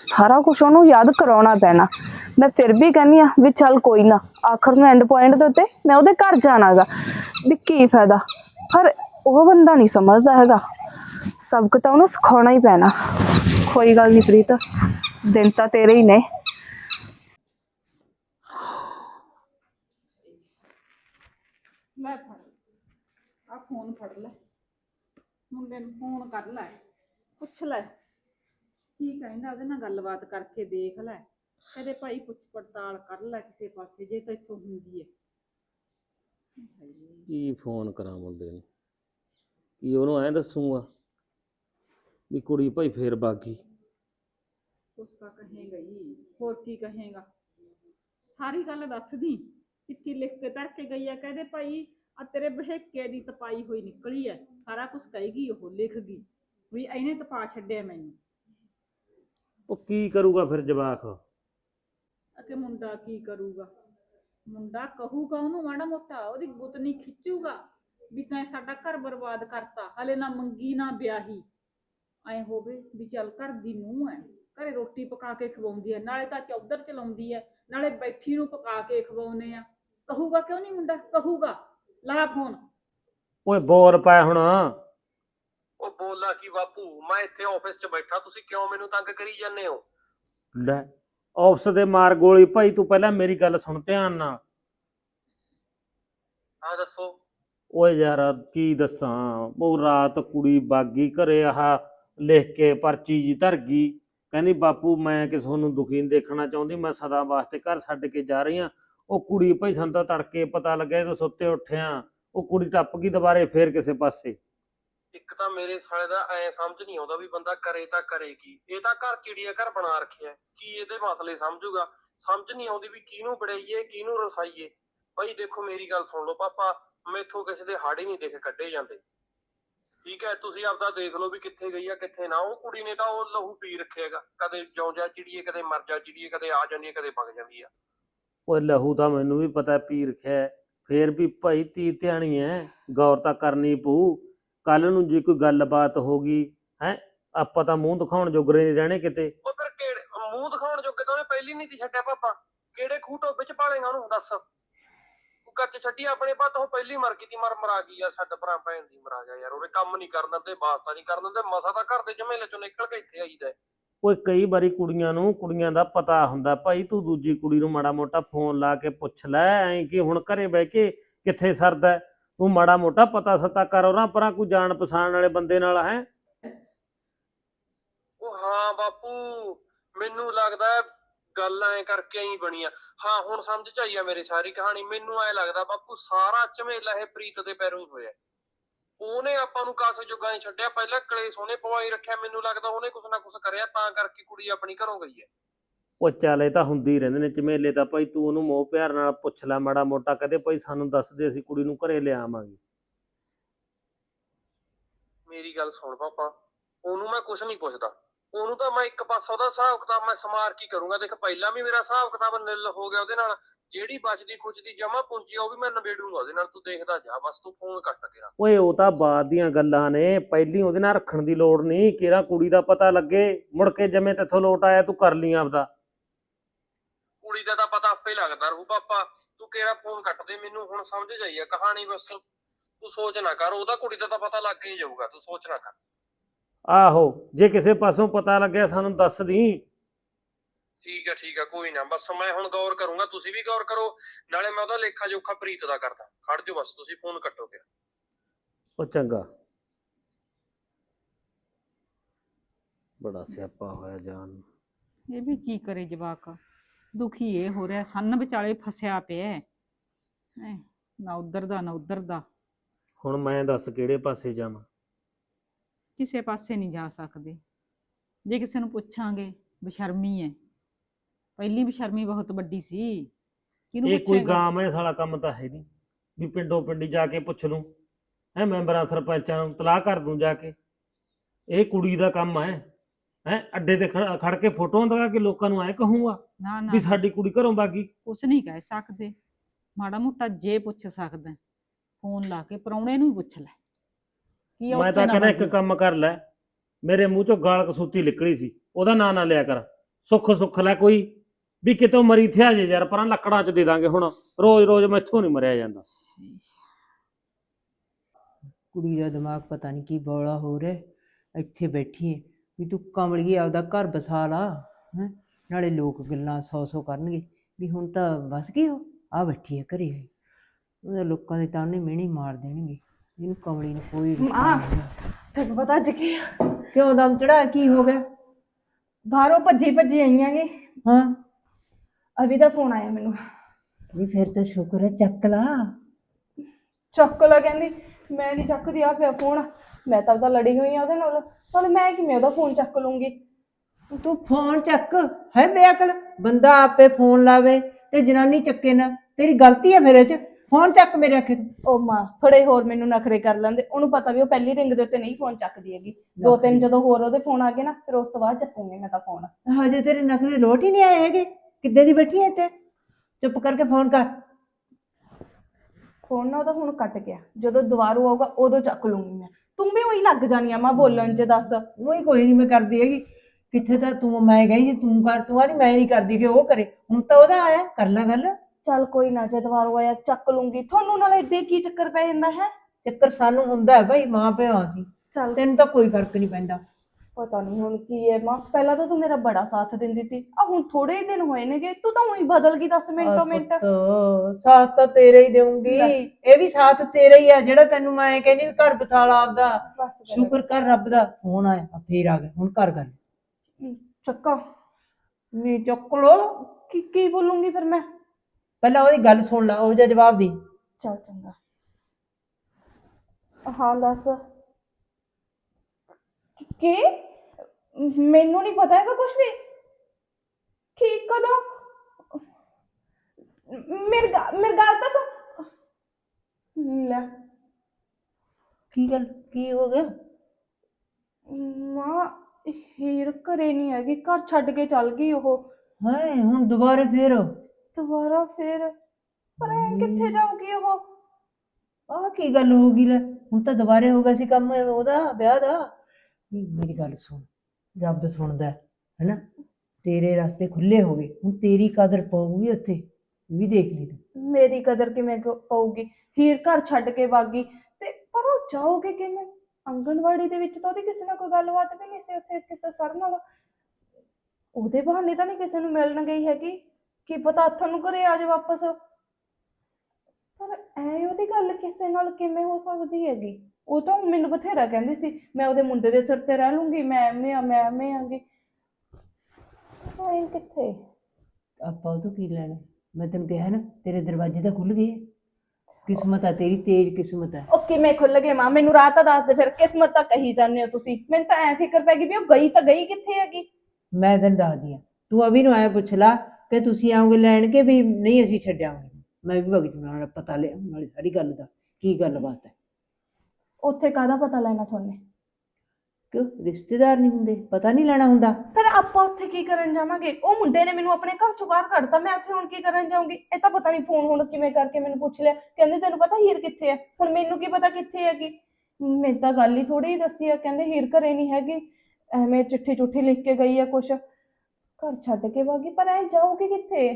ਸਾਰਾ ਕੁਝ ਉਹਨੂੰ ਯਾਦ ਕਰਾਉਣਾ ਪੈਣਾ। ਮੈਂ ਫਿਰ ਵੀ ਕਹਿੰਦੀ ਆ ਵੀ ਚੱਲ ਕੋਈ ਨਾ, ਆਖਰ ਨੂੰ ਐਂਡ ਪੁਆਇੰਟ ਦੇ ਉੱਤੇ ਮੈਂ ਉਹਦੇ ਘਰ ਜਾਣਾਗਾ। ਵੀ ਕੀ ਫਾਇਦਾ? ਪਰ ਉਹ ਬੰਦਾ ਨਹੀਂ ਸਮਝਦਾ ਹੈਗਾ। ਸਬਕ ਤਾਂ ਉਹਨੂੰ ਸਿਖਾਉਣਾ ਹੀ ਪੈਣਾ। ਕੋਈ ਗੱਲ ਨਹੀਂ ਪ੍ਰੀਤ, ਦਿਨ ਤਾਂ ਤੇਰੇ ਹੀ ਨੇ ਲੈ ਫੜ ਆ ਫੋਨ ਫੜ ਲੈ। ਮੁੰਡੇ ਨੂੰ ਫੋਨ ਕਰ ਲੈ ਪੁੱਛ ਲੈ। ਕੀ ਕਹਿੰਦਾ ਉਹਦੇ ਨਾਲ ਗੱਲਬਾਤ ਕਰਕੇ ਦੇਖ ਲੈ। ਕਦੇ ਭਾਈ ਪੁੱਛ ਪੜਤਾਲ ਕਰ ਲੈ ਕਿਸੇ ਪਾਸੇ ਜੇ ਤਾਂ ਇੱਥੋਂ ਹੁੰਦੀ ਹੈ ਕੀ ਫੋਨ ਕਰਾਂ ਮੁੰਡੇ ਨੂੰ? ਕੀ ਉਹਨੂੰ ਐਂ ਦੱਸੂਗਾ ਵੀ ਕੁੜੀ ਭਾਈ ਫੇਰ ਬਾਗੀ? ਤਾਂ ਕਹੇਗਾ ਹੀ ਹੋਰ ਕੀ ਕਹੇਗਾ। ਸਾਰੀ ਗੱਲ ਦੱਸ ਦੀ ਚਿੱਠੀ ਲਿਖ ਕੇ ਧਰ ਕੇ ਗਈ ਆ ਕਹਦੇ ਭਾਈ ਆ ਤੇਰੇ ਬਹਿਕੇ ਦੀ ਤਪਾਈ ਹੋਈ ਨਿਕਲੀ ਐ ਸਾਰਾ ਕੁਝ ਕਹੇਗੀ ਉਹ ਲਿਖ ਗਈ ਵੀ ਇਹਨੇ ਤਪਾ ਛੱਡਿਆ ਮੈਨੂੰ। ਉਹ ਕੀ ਕਰੂਗਾ ਫਿਰ ਜਵਾਕ? ਅਕੇ ਮੁੰਡਾ ਕੀ ਕਰੂਗਾ? ਮੁੰਡਾ ਕਹੂਗਾ ਉਹਨੂੰ ਮਾੜਾ ਮੋਟਾ ਉਹਦੀ ਗੁੱਤਨੀ ਖਿੱਚੂਗਾ ਵੀ ਤੈਂ ਸਾਡਾ ਘਰ ਬਰਬਾਦ ਕਰਤਾ ਹਲੇ ਨਾ ਮੰਗੀ ਨਾ ਵਿਆਹੀ। ਐ ਹੋਵੇ ਵੀ ਚੱਲ ਘਰ ਦੀ ਨੂੰਹ ਐ ਘਰੇ ਰੋਟੀ ਪਕਾ ਕੇ ਖਵਾਉਂਦੀ ਐ ਨਾਲੇ ਤਾਂ ਚੌਧਰ ਚਲਾਉਂਦੀ ਐ ਨਾਲੇ ਬੈਠੀ ਨੂੰ ਪਕਾ ਕੇ ਖਵਾਉਨੇ ਆ। ਕਹੂਗਾ ਕਿਉਂ ਨਹੀਂ ਮੁੰਡਾ? ਕਹੂਗਾ। ਲਾ ਫੋਨ। ਓਏ ਬੋਲ ਪੈ ਹੁਣ। ਉਹ ਬੋਲਾ ਕੀ ਬਾਪੂ ਮੈਂ ਇੱਥੇ ਆਫਿਸ 'ਚ ਬੈਠਾ ਤੁਸੀਂ ਕਿਉਂ ਮੈਨੂੰ ਤੰਗ ਕਰੀ ਜਾਂਦੇ ਹੋ? ਲੈ ਆਫਿਸ ਦੇ ਮਾਰ ਗੋਲੀ ਭਾਈ ਤੂੰ ਪਹਿਲਾਂ ਮੇਰੀ ਗੱਲ ਸੁਣ ਧਿਆਨ ਨਾਲ। ਹਾਂ ਦੱਸੋ। ਓਏ ਯਾਰ ਕੀ ਦੱਸਾਂ? ਉਹ ਰਾਤ ਕੁੜੀ ਬਾਗੀ ਘਰੇ ਆਹ ਲਿਖ ਕੇ ਪਰਚੀ ਜੀ ਧਰ ਗਈ। ਕਹਿੰਦੀ ਬਾਪੂ ਮੈਂ ਕਿਸੇ ਨੂੰ ਦੁਖੀ ਨਹੀਂ ਦੇਖਣਾ ਚਾਹੁੰਦੀ ਮੈਂ ਸਦਾ ਵਾਸਤੇ ਘਰ ਛੱਡ ਕੇ ਜਾ ਰਹੀ ਆ ਉਹ ਕੁੜੀ ਭਾਈ ਸਾਨੂੰ ਤਾਂ ਤੜਕੇ ਪਤਾ ਲੱਗਿਆ ਜਦੋਂ ਸੁੱਤੇ ਉੱਠਿਆ, ਉਹ ਕੁੜੀ ਟੱਪ ਗਈ ਦੁਬਾਰੇ ਫੇਰ ਕਿਸੇ ਪਾਸੇ। ਇੱਕ ਤਾਂ ਮੇਰੇ ਸਾਲੇ ਦਾ ਐ ਸਮਝ ਨਹੀਂ ਆਉਂਦਾ ਵੀ ਬੰਦਾ ਕਰੇ ਤਾਂ ਕਰੇ ਕੀ। ਇਹ ਤਾਂ ਘਰ ਚਿੜੀਆ ਘਰ ਬਣਾ ਰੱਖਿਆ। ਕੀ ਇਹਦੇ ਮਸਲੇ ਸਮਝੂਗਾ? ਸਮਝ ਨਹੀਂ ਆਉਂਦੀ ਵੀ ਕਿਹਨੂੰ ਬੜਾਈਏ ਕਿਹਨੂੰ ਰਸਾਈਏ। ਭਾਈ ਦੇਖੋ ਮੇਰੀ ਗੱਲ ਸੁਣ ਲਓ ਪਾਪਾ, ਮੈਥੋਂ ਕਿਸੇ ਦੇ ਹਾੜੇ ਨਹੀਂ ਦੇਖ ਕੱਢੇ ਜਾਂਦੇ। ਠੀਕ ਹੈ, ਤੁਸੀਂ ਆਪਦਾ ਦੇਖ ਲਓ ਵੀ ਕਿੱਥੇ ਗਈ ਆ, ਕਿੱਥੇ ਨਾ। ਉਹ ਕੁੜੀ ਨੇ ਤਾਂ ਉਹ ਲਹੂ ਪੀ ਰੱਖਿਆਗਾ ਕਦੇ ਜਿਉਂ ਜਾ ਚਿੜੀਏ, ਕਦੇ ਮਰ ਜਾ ਚਿੜੀਏ, ਕਦੇ ਆ ਜਾਂਦੀ ਹੈ ਕਦੇ ਵਗ ਜਾਂਦੀ ਆ। ਉਹ ਲਹੂ ਤਾਂ ਮੈਨੂੰ ਵੀ ਪਤਾ ਪੀ ਰੱਖਿਆ ਫੇਰ ਵੀ ਭਾਈ ਧੀ ਧਿਆਣੀ ਐ ਗੌਰ ਤਾਂ ਕਰਨੀ ਪਊ। ਕੱਲ ਨੂੰ ਜੇ ਕੋਈ ਗੱਲਬਾਤ ਹੋ ਗਈ, ਹੈ, ਆਪਾਂ ਤਾਂ ਮੂੰਹ ਦਿਖਾਉਣ ਜੋਗਰੇ ਨਹੀਂ ਰਹਿਣੇ ਕਿਤੇ। ਉਹ ਫਿਰ ਕਿਹੜੇ, ਮੂੰਹ ਦਿਖਾਉਣ ਜੋਗੇ ਤਾਂ ਉਹਨੇ ਪਹਿਲੀ ਨਹੀਂ ਸੀ ਛੱਡਿਆ ਪਾਪਾ। ਕਿਹੜੇ ਖੂਹ ਟੋਬੇ ਪਾਲੇਗਾ ਉਹਨੂੰ, ਦੱਸ। ਉਹ ਕੱਚ ਛੱਡੀ ਆਪਣੇ ਪਾ ਤਾਂ ਉਹ ਪਹਿਲੀ ਮਰ ਗਈ ਤੀ, ਮਰ ਮਰਾ ਗਈ ਆ, ਛੱਡ ਭਰਾ, ਭੈਣ ਦੀ ਮਰਾ ਗਿਆ ਯਾਰ, ਉਹਨੇ ਕੰਮ ਨਹੀਂ ਕਰਨ ਦਿੰਦੇ ਵਾਸਤਾ ਨਹੀਂ ਕਰਨ ਦਿੰਦੇ, ਮਸਾ ਤਾਂ ਘਰ ਦੇ ਝਮੇਲੇ ਚੋਂ ਨਿਕਲ ਕੇ ਇੱਥੇ ਆਈਦਾ ਓਏ ਕਈ ਵਾਰੀ ਕੁੜੀਆਂ ਨੂੰ ਕੁੜੀਆਂ ਦਾ ਪਤਾ ਹੁੰਦਾ, ਭਾਈ ਤੂੰ ਦੂਜੀ ਕੁੜੀ ਨੂੰ ਮਾੜਾ ਮੋਟਾ ਫੋਨ ਲਾ ਕੇ ਪੁੱਛ ਲੈ, ਐਂ ਕਿ ਹੁਣ ਘਰੇ ਬਹਿ ਕੇ ਕਿੱਥੇ ਸਰਦਾ ਤੂੰ ਮਾੜਾ ਮੋਟਾ ਪਤਾ ਸਤਾ ਕਰ, ਉਹਨਾਂ ਪਰਾਂ ਕੋਈ ਜਾਣ ਪਛਾਣ ਵਾਲੇ ਬੰਦੇ ਨਾਲ ਹੈ? ਉਹ ਹਾਂ ਬਾਪੂ, ਮੈਨੂੰ ਲੱਗਦਾ ਗੱਲ ਐ ਕਰਕੇ ਹੀ ਬਣੀ ਆ। ਹਾਂ, ਹੁਣ ਸਮਝ ਚ ਆਈ ਆ ਮੇਰੀ ਸਾਰੀ ਕਹਾਣੀ। ਮੈਨੂੰ ਐ ਲੱਗਦਾ ਬਾਪੂ, ਸਾਰਾ ਝਮੇਲਾ ਇਹ ਪ੍ਰੀਤ ਦੇ ਪੈਰੋਂ ਹੀ ਹੋਇਆ। ਉਹਨੇ ਆਪਾਂ ਨੂੰ ਕਾਸੇ ਜੋਗਾ ਨਹੀਂ ਛੱਡਿਆ। ਪਹਿਲਾਂ ਕਲੇਸ਼ ਉਹਨੇ ਪਵਾਈ ਰੱਖਿਆ ਮੈਨੂੰ ਲੱਗਦਾ ਉਹਨੇ ਕੁਛ ਨਾ ਕੁਛ ਕਰਿਆ ਤਾਂ ਕਰਕੇ ਕੁੜੀ ਆਪਣੀ ਘਰੋਂ ਗਈ ਹੈ। ਉਹ ਚੱਲ ਇਹ ਤਾਂ ਹੁੰਦੀ ਰਹਿੰਦੇ ਨੇ ਝਮੇਲੇ ਤਾਂ ਭਾਈ ਤੂੰ ਉਹਨੂੰ ਮੋਹ ਪਿਆਰ ਨਾਲ ਪੁੱਛ ਲੈ ਮਾੜਾ ਮੋਟਾ ਕਦੇ ਭਾਈ ਸਾਨੂੰ ਦੱਸ ਦੇ ਅਸੀਂ ਕੁੜੀ ਨੂੰ ਘਰੇ ਲਿਆਵਾਂਗੇ। ਮੇਰੀ ਗੱਲ ਸੁਣ ਪਾਪਾ ਉਹਨੂੰ ਮੈਂ ਕੁਛ ਨਹੀਂ ਪੁੱਛਦਾ। ਉਹਨੂੰ ਤਾਂ ਮੈਂ ਇੱਕ ਪਾਸਾ ਉਹਦਾ ਹਿਸਾਬ ਕਿਤਾਬ ਮੈਂ ਸਮਾਰ ਕੀ ਕਰੂੰਗਾ? ਦੇਖ ਪਹਿਲਾਂ ਵੀ ਮੇਰਾ ਹਿਸਾਬ ਕਿਤਾਬ ਨਿਲ ਹੋ ਗਿਆ ਉਹਦੇ ਨਾਲ। ਜਿਹੜੀ ਬਚਦੀ ਖੁਚਦੀ ਜਮਾ ਪੂੰਜੀ ਆ ਉਹ ਵੀ ਮੈਂ ਨਿਬੇੜੂੰਗਾ ਉਹਦੇ ਨਾਲ। ਤੂੰ ਦੇਖਦਾ ਜਾ ਬਸ ਤੂੰ ਫੋਨ ਕੱਟ ਕੇ ਰੱਖ ਓਏ ਉਹ ਤਾਂ ਬਾਅਦ ਦੀਆਂ ਗੱਲਾਂ ਨੇ। ਪਹਿਲੀ ਉਹਦੇ ਨਾਲ ਰੱਖਣ ਦੀ ਲੋੜ ਨਹੀਂ ਕਿਹੜਾ ਕੁੜੀ ਦਾ ਪਤਾ ਲੱਗੇ? ਮੁੜ ਕੇ ਜਿਵੇਂ ਤੇਥੋਂ ਲੋਟ ਆਇਆ ਤੂੰ ਕਰ ਲਈ ਆਪਦਾ। ਕੁੜੀ ਦਾ ਤਾਂ ਪਤਾ ਆਪੇ ਲੱਗਦਾ ਰਹੂ ਪਾਪਾ। ਤੂੰ ਕਿਹੜਾ ਫੋਨ ਕੱਟ ਦੇ ਮੈਨੂੰ ਹੁਣ ਸਮਝ ਜਾਈ ਆ ਕਹਾਣੀ ਬਸ। ਤੂੰ ਸੋਚ ਨਾ ਕਰ ਉਹਦਾ ਕੁੜੀ ਦਾ ਤਾਂ ਪਤਾ ਲੱਗ ਹੀ ਜਾਊਗਾ। ਤੂੰ ਸੋਚ ਨਾ ਕਰ। ਆਹੋ ਜੇ ਕਿਸੇ ਪਾਸੋਂ ਪਤਾ ਲੱਗਿਆ ਸਾਨੂੰ ਦੱਸ ਦੀ। ਠੀਕ ਹੈ ਠੀਕ ਹੈ ਕੋਈ ਨਾ। ਬਸ ਮੈਂ ਹੁਣ ਗੌਰ ਕਰੂੰਗਾ ਤੁਸੀਂ ਵੀ ਗੌਰ ਕਰੋ ਨਾਲੇ ਮੈਂ ਉਹਦਾ ਲੇਖਾ ਜੋਖਾ ਪ੍ਰੀਤ ਦਾ ਕਰਦਾ। ਖੜ ਜਾਓ ਬਸ ਤੁਸੀਂ ਫੋਨ ਕੱਟੋ ਫਿਰ। ਉਹ ਚੰਗਾ। ਬੜਾ ਸਿਆਪਾ ਹੋਇਆ ਜਾਨ। ਨੂੰ। ਇਹ ਵੀ ਕੀ ਕਰੇ ਜਵਾਕ? ਦੁਖੀ ਇਹ ਹੋ ਰਿਹਾ ਸੰਨ ਵਿਚਾਲੇ ਫਸਿਆ ਪਿਆ ਹੈ। ਹੈਂ, ਨਾ ਉਧਰ ਦਾ ਨਾ ਉਧਰ ਦਾ। ਹੁਣ ਮੈਂ ਦੱਸ ਕਿਹੜੇ ਪਾਸੇ ਜਾਵਾਂ? ਕਿਸੇ ਪਾਸੇ ਨਹੀਂ ਜਾ ਸਕਦੇ। ਜੇ ਕਿਸੇ ਨੂੰ ਪੁੱਛਾਂਗੇ ਬਸ਼ਰਮੀ ਹੈ ਪਹਿਲੀ ਬਸ਼ਰਮੀ ਬਹੁਤ ਵੱਡੀ ਸੀ। ਕਿਹਨੂੰ ਇਹ ਕੋਈ ਗਾਮ ਹੈ ਸਾਲਾ ਕੰਮ ਤਾਂ ਹੈ ਨਹੀਂ। ਵੀ ਪਿੰਡੋਂ ਪਿੰਡੀ ਜਾ ਕੇ ਪੁੱਛ ਲੂੰ। ਹੈ ਮੈਂਬਰਾਂ ਸਰਪੰਚਾਂ ਨੂੰ ਤਲਾਹ ਕਰ ਦੂੰ ਜਾ ਕੇ। ਇਹ ਕੁੜੀ ਦਾ ਕੰਮ ਹੈ ਹੈ ਅੱਡੇ ਤੇ ਖੜ ਕੇ ਫੋਟੋਆਂ ਦਿਖਾ ਕੇ ਲੋਕਾਂ ਨੂੰ ਐ ਕਹੂੰਗਾ ਨਾ ਨਾ ਵੀ ਸਾਡੀ ਕੁੜੀ ਘਰੋਂ ਬਾਗੀ। ਕੁਛ ਨਹੀਂ ਕਹਿ ਸਕਦੇ। ਮਾੜਾ ਮੋਟਾ ਜੇ ਪੁੱਛ ਸਕਦਾ। ਫੋਨ ਲਾ ਕੇ ਪਰੌਣੇ ਨੂੰ ਪੁੱਛ ਲੈ। ਕੀ ਮੈਂ ਤਾਂ ਕਹਿੰਦਾ ਇੱਕ ਕੰਮ ਕਰ ਲੈ। ਮੇਰੇ ਮੂੰਹ ਚੋਂ ਗਾਲ ਕਸੂਤੀ ਨਿਕਲੀ ਸੀ। ਉਹਦਾ ਨਾਂ ਨਾ ਲਿਆ ਕਰ। ਸੁੱਖ ਸੁੱਖ ਲੈ ਕੋਈ। ਵੀ ਕਿਤੋਂ ਮਰੀ ਥਿਆ ਜੇ ਯਾਰ ਪਰਾਂ ਲੱਕੜਾਂ 'ਚ ਦੇ ਦਾਂਗੇ ਹੁਣ। ਰੋਜ਼ ਰੋਜ਼ ਮੈਥੋਂ ਨਹੀਂ ਮਰਿਆ ਜਾਂਦਾ। ਕੁੜੀ ਦਾ ਦਿਮਾਗ ਪਤਾ ਨਹੀਂ ਕੀ ਬੌਲਾ ਹੋ ਰਿਹਾ। ਇੱਥੇ ਬੈਠੀ ਹੈ ਵੀ ਤੂੰ ਕਮਲੀਏ ਆਪਦਾ ਘਰ ਬਸਾ ਲਾ ਹੈ। ਨਾਲੇ ਲੋਕ ਗੱਲਾਂ ਸੌ ਸੌ ਕਰਨਗੇ। ਵੀ ਹੁਣ ਤਾਂ ਬਸ ਗਈ ਉਹ। ਆ ਬੈਠੀ ਹੈ ਘਰੇ। ਆਈ ਉਹਦੇ ਲੋਕਾਂ ਦੇ ਤਾਨੇ ਮਿਹਣੀ ਮਾਰ ਦੇਣਗੇ। ਇਹਨੂੰ ਕਮਲੀ ਨੂੰ ਕੋਈ ਮਾਂ। ਤੈਨੂੰ ਪਤਾ ਅੱਜ ਕੀ ਆ? ਕਿਉਂ ਦਮ ਚੜਾ ਕੀ ਹੋ ਗਿਆ? ਬਾਹਰੋਂ ਭੱਜੀ ਭੱਜੀ ਆਈਆਂਗੇ ਹਾਂ। ਅਭੀ ਦਾ ਫੋਨ ਆਇਆ ਮੈਨੂੰ। ਵੀ ਫਿਰ ਤਾਂ ਸ਼ੁਕਰ ਹੈ ਚੱਕ ਲਾ। ਚੱਕ ਲਾ ਕਹਿੰਦੀ ਮੈਂ ਨਹੀਂ ਚੱਕਦੀ ਆ ਪਿਆ ਫੋਨ ਮੈਂ ਤਾਂ ਉਹਦਾ ਲੜੀ ਹੋਈ ਆ ਉਹਦੇ ਨਾਲ। ਪਰ ਮੈਂ ਕਿਵੇਂ ਉਹਦਾ ਫੋਨ ਚੱਕ ਲੂੰਗੀ? ਤੂੰ ਫੋਨ ਚੱਕ। ਹੈ ਬੇਅਕਲ। ਬੰਦਾ ਆਪੇ ਫੋਨ ਲਾਵੇ ਤੇ ਜਨਾਨੀ ਚੱਕੇ ਨਾ। ਤੇਰੀ ਗਲਤੀ ਹੈ ਫਿਰ ਇਹ ਚ। ਫੋਨ ਚੱਕ ਮੇਰੇ ਅੱਖੇ ਤੋਂ। ਉਹ ਮਾਂ ਥੋੜੇ ਹੋਰ ਮੈਨੂੰ ਨਖਰੇ ਕਰ ਲੈਂਦੇ। ਉਹਨੂੰ ਪਤਾ ਵੀ ਉਹ ਪਹਿਲੀ ਰਿੰਗ ਦੇ ਉੱਤੇ ਨਹੀਂ ਫੋਨ ਚੱਕਦੀ ਹੈਗੀ। ਦੋ ਤਿੰਨ ਜਦੋਂ ਹੋਰ ਉਹਦੇ ਫੋਨ ਆ ਗਏ ਨਾ ਫਿਰ ਉਸ ਤੋਂ ਬਾਅਦ ਚੱਕੂਗੀ ਮੈਂ ਤਾਂ ਫੋਨ ਹਜੇ ਤੇਰੇ ਨਖਰੇ ਲੋਟ ਹੀ ਨਹੀਂ ਆਏ ਹੈਗੇ। ਕਿੱਦੇ ਦੀ ਬੈਠੀ ਐ ਇੱਥੇ? ਚੁੱਪ ਕਰਕੇ ਫੋਨ ਕਰ। ਫੋਨ ਨਾ ਉਹਦਾ ਹੁਣ ਕੱਟ ਗਿਆ। ਜਦੋਂ ਦੁਬਾਰਾ ਆਊਗਾ ਉਦੋਂ ਚੱਕ ਲੂੰਗੀ ਮੈਂ। ਤੂੰ ਵੀ ਉਹੀ ਲੱਗ ਜਾਣੀ ਆ ਮਾਂ ਬੋਲਣ 'ਚ ਦੱਸ। ਉਹੀ ਕੋਈ ਨਹੀਂ ਮੈਂ ਕਰਦੀ ਹੈਗੀ। ਕਿੱਥੇ ਤਾਂ ਤੂੰ ਮੈਂ ਗਈ ਸੀ ਤੂੰ ਕਰ ਤੂੰ ਆਦੀ ਮੈਂ ਨਹੀਂ ਕਰਦੀ ਕਿ ਉਹ ਕਰੇ। ਹੁਣ ਤਾਂ ਉਹਦਾ ਆਇਆ ਕਰ ਲੈ ਗੱਲ। ਚੱਲ ਕੋਈ ਨਾ ਜੇ ਦੁਬਾਰਾ ਆਇਆ ਚੱਕ ਲੂੰਗੀ। ਤੁਹਾਨੂੰ ਨਾਲ ਏਡੇ ਕੀ ਚੱਕਰ ਪੈ ਜਾਂਦਾ ਹੈ? ਚੱਕਰ ਸਾਨੂੰ ਹੁੰਦਾ ਹੈ ਭਾਈ ਮਾਂ ਪਿਓ ਅਸੀਂ। ਚੱਲ। ਤੈਨੂੰ ਤਾਂ ਕੋਈ ਫ਼ਰਕ ਨਹੀਂ ਪੈਂਦਾ। ਪਤਾ ਨਹੀਂ ਹੁਣ ਕੀ ਹੈ ਮਾਂ। ਪਹਿਲਾਂ ਤਾਂ ਤੂੰ ਮੇਰਾ ਬੜਾ ਸਾਥ ਦਿੰਦੀ ਸੀ। ਆ ਹੁਣ ਥੋੜੇ ਹੀ ਦਿਨ ਹੋਏ ਨੇਗੇ ਤੂੰ ਤਾਂ ਉਹੀ ਬਦਲ ਗਈ 10 ਮਿੰਟੋ ਮਿੰਟ। ਪੁੱਤ, ਸਾਥ ਤਾਂ ਤੇਰਾ ਹੀ ਦੇਊਂਗੀ। ਲੈ। ਇਹ ਵੀ ਸਾਥ ਤੇਰਾ ਹੀ ਆ ਜਿਹੜਾ ਤੈਨੂੰ ਮੈਂ ਕਹਿੰਦੀ ਵੀ ਘਰ ਬਸਾਲਾ ਆਪਦਾ। ਬਸ ਕਰ। ਸ਼ੁਕਰ ਕਰ ਰੱਬ ਦਾ ਫੋਨ ਆਇਆ ਫੇਰ ਆ ਗਿਆ ਹੁਣ ਕਰ ਗੱਲ। ਚੱਕਾ। ਨਹੀਂ ਚੁੱਕ ਲੋ ਕੀ ਕੀ ਬੋਲੂੰਗੀ ਫਿਰ ਮੈਂ? ਪਹਿਲਾਂ ਉਹਦੀ ਗੱਲ ਸੁਣ ਲੈ ਉਹ ਜਿਹਾ ਜਵਾਬ ਦੇ। ਚੱਲ ਚੰਗਾ। ਹਾਂ ਦੱਸ। ਕੀ? ਮੈਨੂੰ ਨਹੀਂ ਪਤਾ ਹੈਗਾ ਕੁਝ ਵੀ। ਕੀ ਕਦੋਂ? ਮੇਰੀ ਗ- ਮੇਰੀ ਗੱਲ ਤਾਂ ਸੁਣ। ਲੈ। ਕੀ ਗੱਲ ਕੀ ਹੋ ਗਿਆ? ਮਾਂ ਹੀਰ ਘਰੇ ਨਹੀਂ ਹੈਗੀ ਘਰ ਛੱਡ ਕੇ ਚੱਲ ਗਈ ਉਹ। ਹਾਏ ਹੁਣ ਦੁਬਾਰਾ ਫੇਰ? ਦੁਬਾਰਾ ਫੇਰ ਪਰ ਐਂ ਕਿੱਥੇ ਜਾਊਗੀ ਉਹ? ਆਹ ਕੀ ਗੱਲ ਹੋ ਗਈ ਲੈ? ਹੁਣ ਤਾਂ ਦੁਬਾਰੇ ਹੋ ਗਿਆ ਸੀ ਕੰਮ ਉਹਦਾ ਵਿਆਹ ਦਾ। ਨਹੀਂ, ਮੇਰੀ ਗੱਲ ਸੁਣ ਰੱਬ ਸੁਣਦਾ ਹੈ ਹੈਨਾ? ਤੇਰੇ ਰਸਤੇ ਖੁੱਲੇ ਹੋ ਗਏ ਹੁਣ ਤੇਰੀ ਕਦਰ ਪਊਗੀ ਉੱਥੇ ਇਹ ਵੀ ਦੇਖ ਲਈ ਤੂੰ। ਮੇਰੀ ਕਦਰ ਕਿਵੇਂ ਕ- ਪਊਗੀ? ਹੀਰ ਘਰ ਛੱਡ ਕੇ ਵਾਗੀ ਤੇ ਪਰ ਉਹ ਜਾਓਗੇ ਕਿਵੇਂ? ਆਂਗਣਵਾੜੀ ਦੇ ਵਿੱਚ ਤਾਂ ਉਹਦੀ ਕਿਸੇ ਨਾਲ ਕੋਈ ਗੱਲਬਾਤ ਵੀ ਨਹੀਂ ਸੀ ਉੱਥੇ ਕਿਸੇ ਸਰ ਨਾਲ। ਉਹਦੇ ਬਹਾਨੇ ਤਾਂ ਨਹੀਂ ਕਿਸੇ ਨੂੰ ਮਿਲਣ ਗਈ ਹੈਗੀ। ਕੀ ਪਤਾ ਹੱਥਾਂ ਨੂੰ ਘਰੇ ਆ ਜਾ ਵਾਪਸ? ਪਰ ਐ ਉਹਦੀ ਗੱਲ ਕਿਸੇ ਨਾਲ ਕਿਵੇਂ ਹੋ ਸਕਦੀ ਹੈਗੀ? ਉਹ ਤਾਂ ਮੈਨੂੰ ਬਥੇਰਾ ਕਹਿੰਦੀ ਸੀ ਮੈਂ ਉਹਦੇ ਮੁੰਡੇ ਦੇ ਸਿਰ ਤੇ ਰਹਿ ਲੂੰਗੀ ਮੈਂ ਐਵੇਂ ਆ ਮੈਂ ਐਵੇਂ ਆਂਗੀ। ਐਂ ਕਿੱਥੇ? ਆਪਾਂ ਉਹ ਤੋਂ ਕੀ ਲੈਣਾ? ਮੈਂ ਤੈਨੂੰ ਕਿਹਾ ਨਾ ਤੇਰੇ ਦਰਵਾਜ਼ੇ ਤਾਂ ਖੁੱਲ ਗਏ। ਕਿਸਮਤ ਆ ਤੇਰੀ ਤੇਜ ਕਿਸਮਤ ਹੈ ਉਹ ਕਿਵੇਂ ਖੁੱਲ ਗਏ ਮਾਂ? ਮੈਨੂੰ ਰਾਤ ਤਾਂ ਦੱਸ ਦੇ ਫਿਰ ਕਿਸਮਤ ਤਾਂ ਕਹੀ ਜਾਂਦੇ ਹੋ ਤੁਸੀਂ। ਮੈਨੂੰ ਤਾਂ ਐ ਫਿਕਰ ਪੈ ਗਈ ਵੀ ਉਹ ਗਈ ਤਾਂ ਗਈ ਕਿੱਥੇ ਹੈਗੀ? ਮੈਂ ਤੈਨੂੰ ਦੱਸਦੀ ਆ ਤੂੰ ਅਭੀ ਨੂੰ ਆਇਆ ਪੁੱਛ ਲਾ ਕਿ ਤੁਸੀਂ ਆਓਗੇ ਲੈਣ ਕੇ ਵੀ ਨਹੀਂ ਅਸੀਂ ਛੱਡਾਂਗੇ ਮੈਂ ਵੀ ਭਗਤ ਨਾਲ ਪਤਾ ਲਿਆ ਨਾਲੇ ਸਾਰੀ ਗੱਲ ਦਾ ਕੀ ਗੱਲਬਾਤ ਹੈ। ਉੱਥੇ ਕਾਹਦਾ ਪਤਾ ਲੈਣਾ ਤੁਹਾਨੂੰ? ਕਿਉਂ? ਰਿਸ਼ਤੇਦਾਰ ਨਹੀਂ ਹੁੰਦੇ ਪਤਾ ਨਹੀਂ ਲੈਣਾ ਹੁੰਦਾ। ਫਿਰ ਆਪਾਂ ਉੱਥੇ ਕੀ ਕਰਨ ਜਾਵਾਂਗੇ? ਉਹ ਮੁੰਡੇ ਨੇ ਮੈਨੂੰ ਆਪਣੇ ਘਰ ਚੋਂ ਬਾਹਰ ਕੱਢਤਾ ਮੈਂ ਉੱਥੇ ਹੁਣ ਕੀ ਕਰਨ ਜਾਊਂਗੀ? ਇਹ ਤਾਂ ਪਤਾ ਨਹੀਂ ਫੋਨ ਹੁਣ ਕਿਵੇਂ ਕਰਕੇ ਮੈਨੂੰ ਪੁੱਛ ਲਿਆ। ਕਹਿੰਦੇ ਤੈਨੂੰ ਪਤਾ ਹੀਰ ਕਿੱਥੇ ਹੈ ਹੁਣ ਮੈਨੂੰ ਕੀ ਪਤਾ ਕਿੱਥੇ ਹੈਗੀ? ਮੈਨੂੰ ਤਾਂ ਗੱਲ ਹੀ ਥੋੜੀ ਹੀ ਦੱਸੀ ਆ ਕਹਿੰਦੇ ਹੀਰ ਘਰੇ ਨਹੀਂ ਹੈਗੀ। ਐਵੇਂ ਚਿੱਠੀ ਚੁੱਠੀ ਲਿਖ ਕੇ ਗਈ ਆ ਕੁਛ। ਘਰ ਛੱਡ ਕੇ ਵਾਗੀ ਪਰ ਐ ਜਾਊਗੀ ਕਿੱਥੇ?